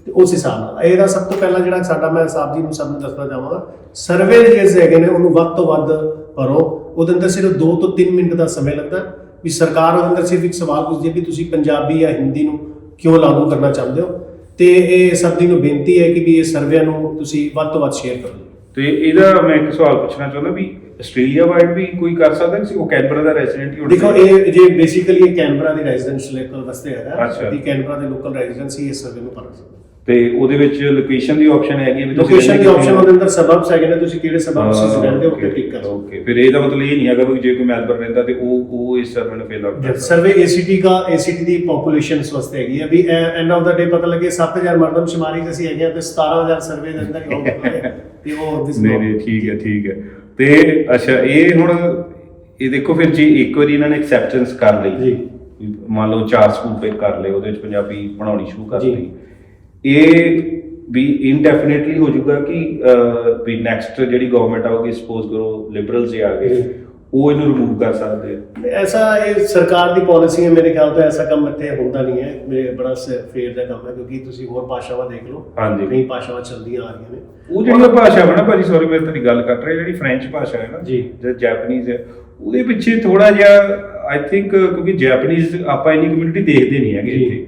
ਤੇ ਉਸ ਹਿਸਾਬ ਨਾਲ। ਇਹਦਾ ਸਭ ਤੋਂ ਪਹਿਲਾਂ ਜਿਹੜਾ ਸਾਡਾ ਮੈਂ ਸਾਹਿਬ ਜੀ ਨੂੰ ਸਭ ਨੂੰ ਦੱਸਣਾ ਚਾਹਾਂਗਾ ਸਰਵੇ ਜਿਹੜੇ ਹੈਗੇ ਨੇ ਉਹਨੂੰ ਵੱਧ ਤੋਂ ਵੱਧ ਭਰੋ। ਉਹਦੇ ਅੰਦਰ ਸਿਰਫ 2 ਤੋਂ 3 ਮਿੰਟ ਦਾ ਸਮੇਂ ਲੱਗਦਾ। ਵੀ ਸਰਕਾਰ ਉਹਦੇ ਅੰਦਰ ਸਿਰਫ ਇੱਕ ਸਵਾਲ ਪੁੱਛਦੀ ਹੈ ਵੀ ਤੁਸੀਂ ਪੰਜਾਬੀ ਜਾਂ ਹਿੰਦੀ ਨੂੰ ਕਿਉਂ ਲਾਗੂ ਕਰਨਾ ਚਾਹੁੰਦੇ ਹੋ ਤੇ ਇਹ ਸਭ ਦੀ ਨੂੰ ਬੇਨਤੀ ਹੈ ਕਿ ਵੀ ਇਹ ਸਰਵੇ ਨੂੰ ਤੁਸੀਂ ਵੱਧ ਤੋਂ ਵੱਧ ਸ਼ੇਅਰ ਕਰੋ ਤੇ ਇਹਦਾ ਮੈਂ ਇੱਕ ਸਵਾਲ ਪੁੱਛਣਾ ਚਾਹੁੰਦਾ ਵੀ ਆਸਟ੍ਰੇਲੀਆ ਵਾਈਡ ਵੀ ਕੋਈ ਕਰ ਸਕਦਾ ਕਿ ਉਹ ਕੈਨਬਰਾ ਦਾ ਰੈਜ਼ੀਡੈਂਟ ਹੀ ਹੋਣਾ ਦੇਖੋ? ਇਹ ਜੇ ਬੇਸਿਕਲੀ ਇਹ ਕੈਨਬਰਾ ਦੀ ਰੈਜ਼ੀਡੈਂਸ ਲੋਕਲ ਵਾਸਤੇ ਹੈਗਾ। ਵੀ ਕੈਨਬਰਾ ਦੇ ਲੋਕਲ ਰੈਜ਼ੀਡੈਂਸ ਹੀ ਇਸ ਸਰਵੇ ਨੂੰ ਭਰ ਸਕਦੇ ਤੇ ਉਹਦੇ ਵਿੱਚ ਲੋਕੇਸ਼ਨ ਦੀ ਆਪਸ਼ਨ ਹੈਗੀ ਹੈ ਵੀ ਤੁਸੀਂ ਲੋਕੇਸ਼ਨ ਦੀ ਰਹਿੰਦੇ ਆਪਸ਼ਨ ਕਿੱਥੇ ਉਹਦੇ ਅੰਦਰ ਸਬਬਸ ਹੈਗੇ ਨੇ ਤੁਸੀਂ ਕਿਹੜੇ ਸਬਬਸ ਤੁਸੀਂ ਰਹਿੰਦੇ ਹੋ ਕਲਿੱਕ ਕਰ। ਓਕੇ ਫਿਰ ਇਹਦਾ ਮਤਲਬ ਇਹ ਨਹੀਂ ਹੈਗਾ ਵੀ ਜੇ ਕੋਈ ਮੈਲਬਰਨ ਰਹਿੰਦਾ ਤੇ ਉਹ ਉਹ ਇਸ ਸਰਵੇ ਨੂੰ ਫਿਲ ਆਊਟ ਹੋ ਸਰਵੇ ACT ਦਾ ACT ਦੀ ਪੋਪੂਲੇਸ਼ਨਸ ਵਾਸਤੇ ਹੈਗੀ ਹੈ ਵੀ ਐਂਡ ਆਫ ਦਾ ਡੇ ਪਤਾ ਲੱਗੇ 7000 ਮਰਦਮਸ਼ੁਮਾਰੀ ਚ ਅਸੀਂ ਹੈਗੇ ਹਾਂ ਤੇ 17000 ਸਰਵੇ ਦੇ ਅੰਦਰ ਹੀ ਹੋਊਗਾ ਤੇ ਉਹ this ਨਹੀਂ ਨਹੀਂ ਠੀਕ ਹੈ ਠੀਕ ਹੈ। ਤੇ ਅੱਛਾ ਇਹ ਹੁਣ ਇਹ ਦੇਖੋ ਫਿਰ ਜੀ ਇੱਕ ਵਾਰੀ ਇਹਨਾਂ ਨੇ ਐਕਸੈਪਟੈਂਸ ਕਰ ਲਈ। ਜੀ। ਮੰਨ ਲਓ ਚਾਰ ਸਕੂਲ ਪਿਕ ਕਰ ਲਏ ਉਹਦੇ ਵਿੱਚ ਪੰਜਾਬੀ ਪੜਾਉਣੀ ਸ਼ੁਰੂ ਕਰ ਜੀ। ਦਿੱਤੀ। ਇਹ ਵੀ ਇਨਡੈਫੀਨਿਟਲੀ ਹੋ ਜਾਊਗਾ ਕਿ ਵੀ ਨੈਕਸਟ ਜਿਹੜੀ ਗਵਰਨਮੈਂਟ ਆਊਗੀ ਸਪੋਜ਼ ਕਰੋ ਲਿਬਰਲਸ ਜੇ ਆ ਗਏ। ਉਹ ਇਹਨੂੰ ਰਿਮੂਵ ਕਰ ਸਕਦੇ ਆ ਐਸਾ ਇਹ ਸਰਕਾਰ ਦੀ ਪਾਲਿਸੀ ਹੈ ਮੇਰੇ ਖਿਆਲ ਤੋਂ ਐਸਾ ਕੰਮ ਇੱਥੇ ਹੁੰਦਾ ਨਹੀਂ ਹੈ ਮੇਰੇ ਬੜਾ ਫੇਰ ਦਾ ਕੰਮ ਹੈ ਕਿਉਂਕਿ ਤੁਸੀਂ ਹੋਰ ਭਾਸ਼ਾਵਾਂ ਦੇਖ ਲਓ ਹਾਂਜੀ। ਕਈ ਭਾਸ਼ਾਵਾਂ ਚੱਲਦੀਆਂ ਆ ਰਹੀਆਂ ਨੇ ਉਹ ਜਿਹੜੀ ਭਾਸ਼ਾ ਵਾ ਨਾ ਭਾਜੀ ਸੌਰੀ ਮੈਂ ਤੁਹਾਡੀ ਗੱਲ ਕਰ ਰਿਹਾ ਜਿਹੜੀ ਫ੍ਰੈਂਚ ਭਾਸ਼ਾ ਹੈ ਨਾ ਜੀ। ਜਾਂ ਜੈਪਨੀਜ਼ ਹੈ ਉਹਦੇ ਪਿੱਛੇ ਥੋੜਾ ਜਿਹਾ ਆਈ ਥਿੰਕ ਕਿਉਂਕਿ ਜੈਪਨੀਜ਼ ਆਪਾਂ ਇੰਨੀ ਕਮਿਊਨਿਟੀ ਦੇਖਦੇ ਨਹੀਂ ਹੈਗੇ। ਇੱਥੇ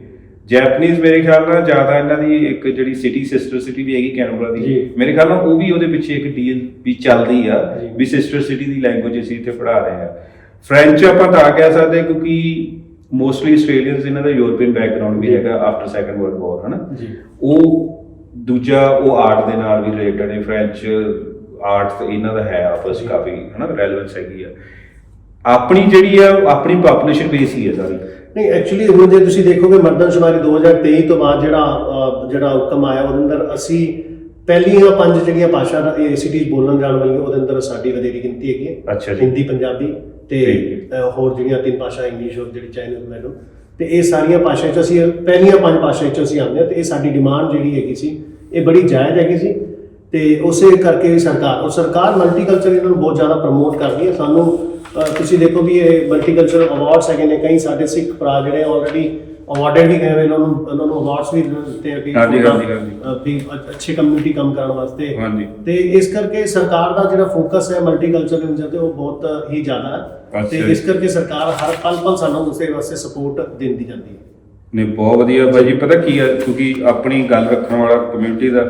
ਜੈਪਨੀਜ਼ ਮੇਰੇ ਖਿਆਲ ਨਾਲ ਜ਼ਿਆਦਾ ਇਹਨਾਂ ਦੀ ਇੱਕ ਜਿਹੜੀ ਸਿਟੀ ਸਿਸਟਰ ਸਿਟੀ ਵੀ ਹੈਗੀ ਕੈਨਬਰਾ ਦੀ। ਮੇਰੇ ਖਿਆਲ ਨਾਲ ਉਹ ਵੀ ਉਹਦੇ ਪਿੱਛੇ ਇੱਕ ਡੀਲ ਵੀ ਚੱਲਦੀ ਆ। ਵੀ ਸਿਸਟਰ ਸਿਟੀ ਦੀ ਲੈਂਗੁਏਜ ਅਸੀਂ ਇੱਥੇ ਪੜ੍ਹਾ ਰਹੇ ਆ ਫ੍ਰੈਂਚ ਆਪਾਂ ਤਾਂ ਕਹਿ ਸਕਦੇ ਹਾਂ ਕਿਉਂਕਿ ਮੋਸਟਲੀ ਆਸਟ੍ਰੇਲੀਅਨਸ ਇਹਨਾਂ ਦਾ ਯੂਰਪੀਅਨ ਬੈਕਗ੍ਰਾਉਂਡ ਵੀ। ਹੈਗਾ ਆਫਟਰ ਸੈਕੰਡ ਵਰਲਡ ਵਾਰ ਹਨਾ? ਉਹ ਦੂਜਾ ਉਹ ਆਰਟ ਦੇ ਨਾਲ ਵੀ ਰਿਲੇਟਡ ਹੈ ਫ੍ਰੈਂਚ ਆਰਟ ਇਹਨਾਂ ਦਾ ਹੈ ਆਪਸ ਕਾਫੀ ਹਨਾ? ਰੈਲੇਵੈਂਸ ਹੈਗੀ ਆ। ਆਪਣੀ ਜਿਹੜੀ ਆ ਆਪਣੀ ਪੋਪੂਲੇਸ਼ਨ ਬੇਸ ਹੀ ਹੈ ਸਾਰੀ। ਨਹੀਂ ਐਕਚੁਅਲੀ ਹੁਣ ਜੇ ਤੁਸੀਂ ਦੇਖੋਗੇ ਮਰਦਮਸ਼ੁਮਾਰੀ 2023 ਤੋਂ ਬਾਅਦ ਜਿਹੜਾ ਜਿਹੜਾ ਆਊਟਕਮ ਆਇਆ ਉਹਦੇ ਅੰਦਰ ਅਸੀਂ ਪਹਿਲੀਆਂ ਪੰਜ ਜਿਹੜੀਆਂ ਭਾਸ਼ਾ ਏਸੀਟੀ ਬੋਲਣ ਜਾਣ ਵਾਲੀਆਂ ਉਹਦੇ ਅੰਦਰ ਸਾਡੀ ਵਧੇਰੀ ਗਿਣਤੀ ਹੈਗੀ ਹੈ। ਅੱਛਾ ਜੀ। ਹਿੰਦੀ ਪੰਜਾਬੀ ਤੇ ਹੋਰ ਜਿਹੜੀਆਂ ਤਿੰਨ ਭਾਸ਼ਾ ਇੰਗਲਿਸ਼ ਔਰ ਜਿਹੜੀ ਚਾਈਨੀਜ਼ ਮੈਨੂੰ ਤੇ ਇਹ ਸਾਰੀਆਂ ਭਾਸ਼ਾ ਚ ਅਸੀਂ ਪਹਿਲੀਆਂ ਪੰਜ ਭਾਸ਼ਾ ਚ ਅਸੀਂ ਆਉਂਦੇ ਹਾਂ ਤੇ ਇਹ ਸਾਡੀ ਡਿਮਾਂਡ ਜਿਹੜੀ ਹੈਗੀ ਸੀ ਇਹ ਬੜੀ ਜਾਇਜ਼ ਹੈਗੀ ਸੀ। ਤੇ ਉਸੇ ਕਰਕੇ ਸਰਕਾਰ ਔਰ ਸਰਕਾਰ ਮਲਟੀਕਲਚਰ ਇਹਨਾਂ ਨੂੰ ਬਹੁਤ ਜ਼ਿਆਦਾ ਪ੍ਰਮੋਟ ਕਰਦੀ ਹੈ। ਸਾਨੂੰ ਤੁਸੀਂ ਦੇਖੋ ਵੀ ਇਹ ਮਲਟੀਕਲਚਰ ਅਵਾਰਡਸ ਹੈਗੇ ਨੇ ਕਈ ਸਾਡੇ ਸਿੱਖ ਭਰਾ ਜਿਹੜੇ ਆਲਰੇਡੀ ਅਵਾਰਡਡ ਵੀ ਗਏ ਹੋਏ ਨੇ, ਉਹਨਾਂ ਨੂੰ ਉਹਨਾਂ ਨੂੰ ਅਵਾਰਡਸ ਵੀ ਦਿੱਤੇ ਆ ਵੀ ਹਾਂਜੀ, ਹਾਂਜੀ, ਵੀ ਅੱਛੇ ਕਮਿਊਨਿਟੀ ਕੰਮ ਕਰਨ ਵਾਸਤੇ। ਹਾਂਜੀ। ਤੇ ਇਸ ਕਰਕੇ ਸਰਕਾਰ ਦਾ ਜਿਹੜਾ ਫੋਕਸ ਹੈ ਮਲਟੀਕਲਚਰ ਦੇ ਉੱਤੇ ਉਹ ਬਹੁਤ ਹੀ ਜ਼ਿਆਦਾ ਹੈ। ਤੇ ਇਸ ਕਰਕੇ ਸਰਕਾਰ ਹਰ ਪਲ ਪਲ ਸਾਨੂੰ ਉਸੇ ਵਾਸਤੇ ਸਪੋਰਟ ਦਿੰਦੀ ਜਾਂਦੀ ਹੈ। ਨੇ ਬਹੁਤ ਵਧੀਆ ਭਾਜੀ ਪਤਾ ਕੀ ਆ ਕਿਉਂਕਿ ਆਪਣੀ ਗੱਲ ਰੱਖਣ ਵਾਲਾ ਕਮਿਊਨਿਟੀ ਦਾ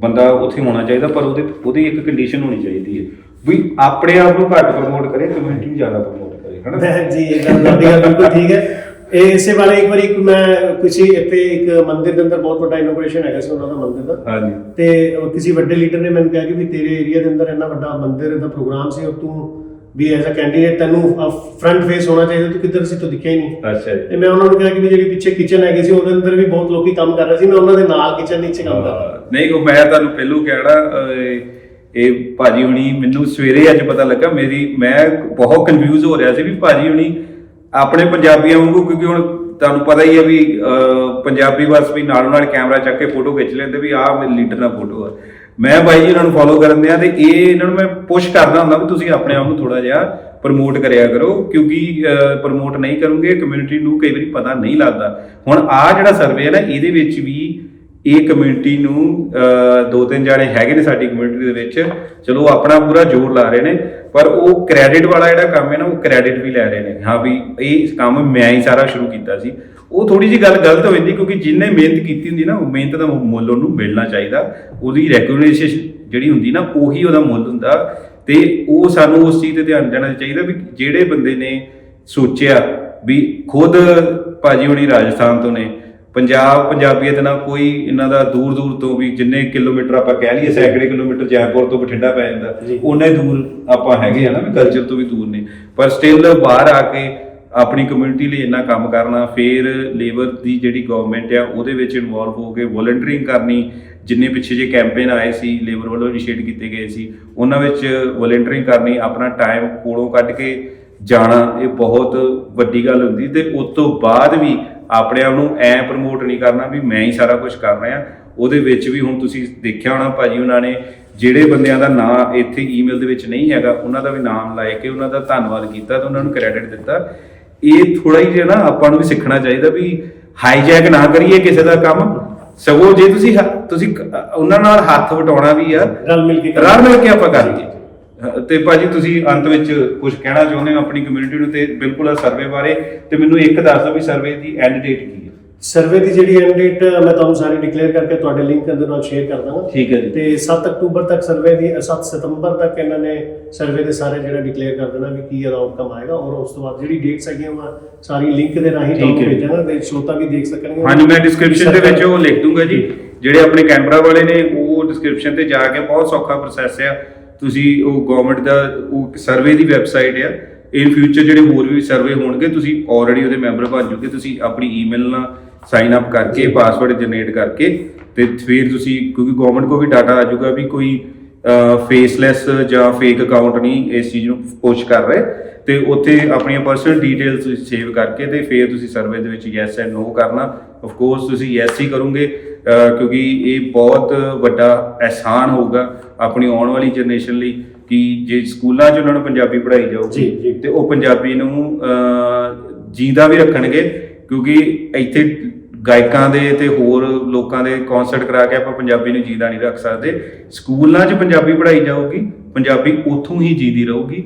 ਬੰਦਾ ਉੱਥੇ ਹੋਣਾ ਚਾਹੀਦਾ ਪਰ ਉਹਦੇ ਉਹਦੀ ਇੱਕ ਕੰਡੀਸ਼ਨ ਹੋਣੀ ਚਾਹੀਦੀ ਹੈ। ਵੀ ਆਪਣੇ ਆਪ ਨੂੰ ਘੱਟ ਪ੍ਰਮੋਟ ਕਰੇ ਕਮਿਊਨਿਟੀ ਨੂੰ ਜ਼ਿਆਦਾ ਪ੍ਰਮੋਟ ਕਰੇ ਹਨਾ? ਜੀ ਇਹ ਗੱਲ ਤੁਹਾਡੀ ਗੱਲ ਬਿਲਕੁਲ ਠੀਕ ਹੈ। ਇਹ ਇਸੇ ਬਾਰੇ ਇੱਕ ਵਾਰੀ ਇੱਕ ਮੈਂ ਕਿਸੇ ਇੱਥੇ ਇੱਕ ਮੰਦਿਰ ਦੇ ਅੰਦਰ ਬਹੁਤ ਵੱਡਾ ਇਨੋਗ੍ਰੇਸ਼ਨ ਹੈਗਾ ਸੀ ਉਹਨਾਂ ਦਾ ਮੰਦਿਰ ਦਾ। ਹਾਂਜੀ। ਤੇ ਉਹ ਕਿਸੇ ਵੱਡੇ ਲੀਡਰ ਨੇ ਮੈਨੂੰ ਕਿਹਾ ਕਿ ਵੀ ਤੇਰੇ ਏਰੀਆ ਦੇ ਅੰਦਰ ਇੰਨਾ ਵੱਡਾ ਮੰਦਿਰ ਦਾ ਪ੍ਰੋਗਰਾਮ ਸੀ ਔਰ ਤੂੰ ਵੀ ਐਜ਼ ਅ ਕੈਂਡੀਡੇਟ ਤੈਨੂੰ ਫਰੰਟ ਫੇਸ ਹੋਣਾ ਚਾਹੀਦਾ ਤੂੰ ਕਿੱਧਰ ਸੀ ਤੂੰ ਦਿਖਿਆ ਹੀ ਨਹੀਂ। ਅੱਛਾ ਤੇ ਮੈਂ ਉਹਨਾਂ ਨੂੰ ਕਿਹਾ ਕਿ ਵੀ ਜਿਹੜੀ ਪਿੱਛੇ ਕਿਚਨ ਹੈਗੀ ਸੀ ਉਹਦੇ ਅੰਦਰ ਵੀ ਬਹੁਤ ਲੋਕੀ ਕੰਮ ਕਰ ਰਹੇ ਸੀ ਮੈਂ ਉਹਨਾਂ ਦੇ ਨਾਲ ਕਿਚਨ ਨੀਚੇ ਕੰਮ ਕਰ ਰਿਹਾ। ਨਹੀਂ ਉਹ ਮੈਂ ਤੁਹਾਨੂੰ ਪਹਿਲੂ ਕਹਿਣਾ ਇਹ ਭਾਜੀ ਹੁਣੀ ਮੈਨੂੰ ਸਵੇਰੇ ਅੱਜ ਪਤਾ ਲੱਗਾ, ਮੇਰੀ, ਮੈਂ ਬਹੁਤ ਕਨਫਿਊਜ਼ ਹੋ ਰਿਹਾ ਸੀ ਵੀ ਭਾਜੀ ਹੁਣੀ ਆਪਣੇ ਪੰਜਾਬੀਆਂ ਵਾਂਗੂ, ਕਿਉਂਕਿ ਹੁਣ ਤੁਹਾਨੂੰ ਪਤਾ ਹੀ ਹੈ ਵੀ ਪੰਜਾਬੀ ਬਸ ਵੀ ਨਾਲੋਂ ਨਾਲ ਕੈਮਰਾ ਚੱਕ ਕੇ ਫੋਟੋ ਖਿੱਚ ਲੈਂਦੇ ਵੀ ਆਹ ਮੇਰੇ ਲੀਡਰ ਨਾਲ ਫੋਟੋ ਆ। ਮੈਂ ਬਾਈ ਜੀ ਇਹਨਾਂ ਨੂੰ ਫੋਲੋ ਕਰਨ ਦਿਆਂ ਤੇ ਇਹ ਇਹਨਾਂ ਨੂੰ ਮੈਂ ਪੁਸ਼ ਕਰਦਾ ਹੁੰਦਾ ਵੀ ਤੁਸੀਂ ਆਪਣੇ ਆਪ ਨੂੰ ਥੋੜਾ ਜਿਹਾ ਪ੍ਰਮੋਟ ਕਰਿਆ ਕਰੋ, ਕਿਉਂਕਿ ਪ੍ਰਮੋਟ ਨਹੀਂ ਕਰੋਗੇ ਕਮਿਊਨਿਟੀ ਨੂੰ ਕਈ ਵਾਰੀ ਪਤਾ ਨਹੀਂ ਲੱਗਦਾ। ਹੁਣ ਆ ਜਿਹੜਾ ਸਰਵੇ ਹੈ ਨਾ, ਇਹਦੇ ਵਿੱਚ ਵੀ ਇਹ ਕਮਿਊਨਿਟੀ ਨੂੰ ਦੋ ਤਿੰਨ ਜਾਣੇ ਹੈਗੇ ਨੇ ਸਾਡੀ ਕਮਿਊਨਿਟੀ ਦੇ ਵਿੱਚ, ਚਲੋ ਉਹ ਆਪਣਾ ਪੂਰਾ ਜ਼ੋਰ ਲਾ ਰਹੇ ਨੇ, ਪਰ ਉਹ ਕ੍ਰੈਡਿਟ ਵਾਲਾ ਜਿਹੜਾ ਕੰਮ ਹੈ ਨਾ, ਉਹ ਕ੍ਰੈਡਿਟ ਵੀ ਲੈ ਰਹੇ ਨੇ। ਹਾਂ ਵੀ ਇਹ ਕੰਮ ਮੈਂ ਹੀ ਸਾਰਾ ਸ਼ੁਰੂ ਕੀਤਾ ਸੀ। ਉਹ ਥੋੜੀ ਜੀ ਗੱਲ ਗਲਤ ਹੋ ਜਾਂਦੀ ਕਿਉਂਕਿ ਜਿੰਨੇ ਮਿਹਨਤ ਕੀਤੀ ਹੁੰਦੀ ਨਾ, ਉਹ ਮਿਹਨਤ ਦਾ ਮੁੱਲ ਉਹਨੂੰ ਮਿਲਣਾ ਚਾਹੀਦਾ। ਉਹਦੀ ਰੈਕਗਨਾਈਜੇਸ਼ਨ ਜਿਹੜੀ ਹੁੰਦੀ ਨਾ, ਉਹੀ ਉਹਦਾ ਮੁੱਲ ਹੁੰਦਾ। ਤੇ ਉਹ ਸਾਨੂੰ ਉਸ ਚੀਜ਼ ਤੇ ਧਿਆਨ ਦੇਣਾ ਚਾਹੀਦਾ ਵੀ ਜਿਹੜੇ ਬੰਦੇ ਨੇ ਸੋਚਿਆ ਵੀ ਖੁਦ ਭਾਜੀ ਹੁਣੀ ਰਾਜਸਥਾਨ ਤੋਂ ਨੇ ਪੰਜਾਬ ਪੰਜਾਬੀਅਤ ਨਾਲ ਕੋਈ ਇਹਨਾਂ ਦਾ ਦੂਰ ਦੂਰ ਤੋਂ ਵੀ ਜਿੰਨੇ ਕਿਲੋਮੀਟਰ ਆਪਾਂ ਕਹਿ ਲਈਏ ਸੈਂਕੜੇ ਕਿਲੋਮੀਟਰ ਜੈਪੁਰ ਤੋਂ ਬਠਿੰਡਾ ਪੈ ਜਾਂਦਾ। ਉਹਨੇ ਦੂਰ ਆਪਾਂ ਹੈਗੇ ਆ ਨਾ ਵੀ ਕਲਚਰ ਤੋਂ ਵੀ ਦੂਰ ਨੇ ਪਰ ਸਟਿਲ ਬਾਹਰ ਆ ਕੇ ਆਪਣੀ ਕਮਿਊਨਿਟੀ ਲਈ ਇੰਨਾ ਕੰਮ ਕਰਨਾ ਫਿਰ ਲੇਬਰ ਦੀ ਜਿਹੜੀ ਗਵਰਨਮੈਂਟ ਆ ਉਹਦੇ ਵਿੱਚ ਇਨਵੋਲਵ ਹੋ ਕੇ ਵੋਲੰਟੀਅਰਿੰਗ ਕਰਨੀ ਜਿੰਨੇ ਪਿੱਛੇ ਜੇ ਕੈਂਪੇਨ ਆਏ ਸੀ ਲੇਬਰ ਵੱਲੋਂ ਇਨੀਸ਼ੀਏਟ ਕੀਤੇ ਗਏ ਸੀ ਉਹਨਾਂ ਵਿੱਚ ਵੋਲੰਟੀਅਰਿੰਗ ਕਰਨੀ ਆਪਣਾ ਟਾਈਮ ਕੋਲੋਂ ਕੱਢ ਕੇ ਜਾਣਾ ਇਹ ਬਹੁਤ ਵੱਡੀ ਗੱਲ ਹੁੰਦੀ ਤੇ ਉਸ ਤੋਂ ਬਾਅਦ ਵੀ ਆਪਣੇ ਆਪ ਨੂੰ ਐ ਪ੍ਰਮੋਟ ਨਹੀਂ ਕਰਨਾ ਵੀ ਮੈਂ ਹੀ ਸਾਰਾ ਕੁਝ ਕਰ ਰਿਹਾ। ਉਹਦੇ ਵਿੱਚ ਵੀ ਹੁਣ ਤੁਸੀਂ ਦੇਖਿਆ ਹੋਣਾ ਭਾਜੀ ਉਹਨਾਂ ਨੇ ਜਿਹੜੇ ਬੰਦਿਆਂ ਦਾ ਨਾਂ ਇੱਥੇ ਈਮੇਲ ਦੇ ਵਿੱਚ ਨਹੀਂ ਹੈਗਾ ਉਹਨਾਂ ਦਾ ਵੀ ਨਾਮ ਲਾਇ ਕੇ ਉਹਨਾਂ ਦਾ ਧੰਨਵਾਦ ਕੀਤਾ ਤੇ ਉਹਨਾਂ ਨੂੰ ਕ੍ਰੈਡਿਟ ਦਿੱਤਾ। ਇਹ ਥੋੜਾ ਹੀ ਜਿਹਾ ਨਾ ਆਪਾਂ ਨੂੰ ਵੀ ਸਿੱਖਣਾ ਚਾਹੀਦਾ ਵੀ ਹਾਈਜੈਕ ਨਾ ਕਰੀਏ ਕਿਸੇ ਦਾ ਕੰਮ। ਸਗੋਂ ਜੇ ਤੁਸੀਂ ਤੁਸੀਂ ਉਹਨਾਂ ਨਾਲ ਹੱਥ ਵਟਾਉਣਾ ਵੀ ਆ ਰਲ ਮਿਲ ਕੇ ਰਲ ਮਿਲ ਕੇ ਆਪਾਂ ਕਰੀਏ ਤੇ ਭਾਜੀ ਤੁਸੀਂ ਅੰਤ ਵਿੱਚ ਕੁਝ ਕਹਿਣਾ ਚਾਹੁੰਦੇ ਹੋ ਆਪਣੀ ਕਮਿਊਨਿਟੀ ਨੂੰ ਤੇ ਬਿਲਕੁਲ ਸਰਵੇ ਬਾਰੇ ਤੇ ਮੈਨੂੰ ਇੱਕ ਦੱਸ ਦਿਓ ਵੀ ਸਰਵੇ ਦੀ ਐਂਡ ਡੇਟ ਕੀ ਹੈ। ਸਰਵੇ ਦੀ ਜਿਹੜੀ ਐਂਡ ਡੇਟ ਮੈਂ ਤੁਹਾਨੂੰ ਸਾਰੀ ਡਿਕਲੇਅਰ ਕਰਕੇ ਤੁਹਾਡੇ ਲਿੰਕ ਦੇ ਨਾਲ ਸ਼ੇਅਰ ਕਰ ਦਾਂਗਾ। ਠੀਕ ਹੈ ਜੀ। ਤੇ 7 ਅਕਤੂਬਰ ਤੱਕ ਸਰਵੇ ਦੀ 7 ਸਤੰਬਰ ਤੱਕ ਇਹਨਾਂ ਨੇ ਸਰਵੇ ਦੇ ਸਾਰੇ ਜਿਹੜਾ ਡਿਕਲੇਅਰ ਕਰ ਦੇਣਾ ਵੀ ਕੀ ਇਹਦਾ ਆਊਟਕਮ ਆਏਗਾ ਔਰ ਉਸ ਤੋਂ ਬਾਅਦ ਜਿਹੜੀ ਡੇਟਸ ਹੈਗੀਆਂ ਵਾ ਸਾਰੀ ਲਿੰਕ ਦੇ ਰਾਹੀਂ ਤੁਹਾਨੂੰ। ਭੇਜਾਂਗਾ ਤੇ ਸ਼ਰੋਤਾ ਵੀ ਦੇਖ ਸਕਣਗੇ। ਹਾਂਜੀ ਮੈਂ ਡਿਸਕ੍ਰਿਪਸ਼ਨ ਦੇ ਵਿੱਚ ਉਹ ਲਿਖ ਦੂੰਗਾ ਜੀ। ਜਿਹੜੇ ਆਪਣੇ ਕੈਨਬਰਾ ਵਾਲੇ ਨੇ ਉਹ ਡਿਸਕ੍ਰਿਪਸ਼ਨ ਤੇ ਜਾ ਕੇ ਬਹੁਤ ਸੌਖਾ ਪ੍ਰੋਸੈਸ ਆ। ਤੁਸੀਂ ਉਹ ਗਵਰਨਮੈਂਟ ਦਾ ਉਹ ਸਰਵੇ ਦੀ ਵੈਬਸਾਈਟ ਆ। ਇਨ ਫਿਊਚਰ ਜਿਹੜੇ ਹੋਰ ਵੀ ਸਰਵੇ ਹੋਣਗੇ ਤੁਸੀਂ ਆਲਰੇਡੀ ਉਹਦੇ ਮੈਂਬਰ ਬਣ ਜੂਗੇ ਤੁਸੀਂ ਆਪਣੀ ਈਮੇਲ ਨਾਲ ਸਾਈਨ ਅਪ ਕਰਕੇ ਪਾਸਵਰਡ ਜਨਰੇਟ ਕਰਕੇ ਤੇ ਫਿਰ ਤੁਸੀਂ ਕਿਉਂਕਿ ਗਵਰਨਮੈਂਟ ਕੋ ਵੀ ਡਾਟਾ ਆ ਜਾਊਗਾ ਵੀ ਕੋਈ ਫੇਸਲੈਸ ਜਾਂ ਫੇਕ ਅਕਾਊਂਟ ਨਹੀਂ ਇਸ ਚੀਜ਼ ਨੂੰ ਪੁਸ਼ ਕਰ ਰਹੇ। ਤੇ ਉੱਥੇ ਆਪਣੀਆਂ ਪਰਸਨਲ ਡਿਟੇਲਸ ਸੇਵ ਕਰਕੇ ਤੇ ਫਿਰ ਤੁਸੀਂ ਸਰਵੇ ਦੇ ਵਿੱਚ ਯੈਸ ਐਂਡ ਨੋ ਕਰਨਾ। ਆਫ ਕੋਰਸ ਤੁਸੀਂ ਯੈਸ ਹੀ ਕਰੋਗੇ ਕਿਉਂਕਿ ਇਹ ਬਹੁਤ ਵੱਡਾ ਅਹਿਸਾਨ ਹੋਊਗਾ ਆਪਣੀ ਆਉਣ ਵਾਲੀ ਜਨਰੇਸ਼ਨ ਲਈ ਕਿ ਜੇ ਸਕੂਲਾਂ 'ਚ ਉਹਨਾਂ ਨੂੰ ਪੰਜਾਬੀ ਪੜ੍ਹਾਈ ਜਾਊਗੀ। ਤੇ ਉਹ ਪੰਜਾਬੀ ਨੂੰ ਜਿੰਦਾ ਵੀ ਰੱਖਣਗੇ ਕਿਉਂਕਿ ਇੱਥੇ ਗਾਇਕਾਂ ਦੇ ਤੇ ਹੋਰ ਲੋਕਾਂ ਦੇ ਕਨਸਰਟ ਕਰਾ ਕੇ ਆਪਾਂ ਪੰਜਾਬੀ ਨੂੰ ਜਿੰਦਾ ਨਹੀਂ ਰੱਖ ਸਕਦੇ ਸਕੂਲਾਂ 'ਚ ਪੰਜਾਬੀ ਪੜ੍ਹਾਈ ਜਾਊਗੀ ਪੰਜਾਬੀ ਉੱਥੋਂ ਹੀ ਜਿੰਦੀ ਰਹੂਗੀ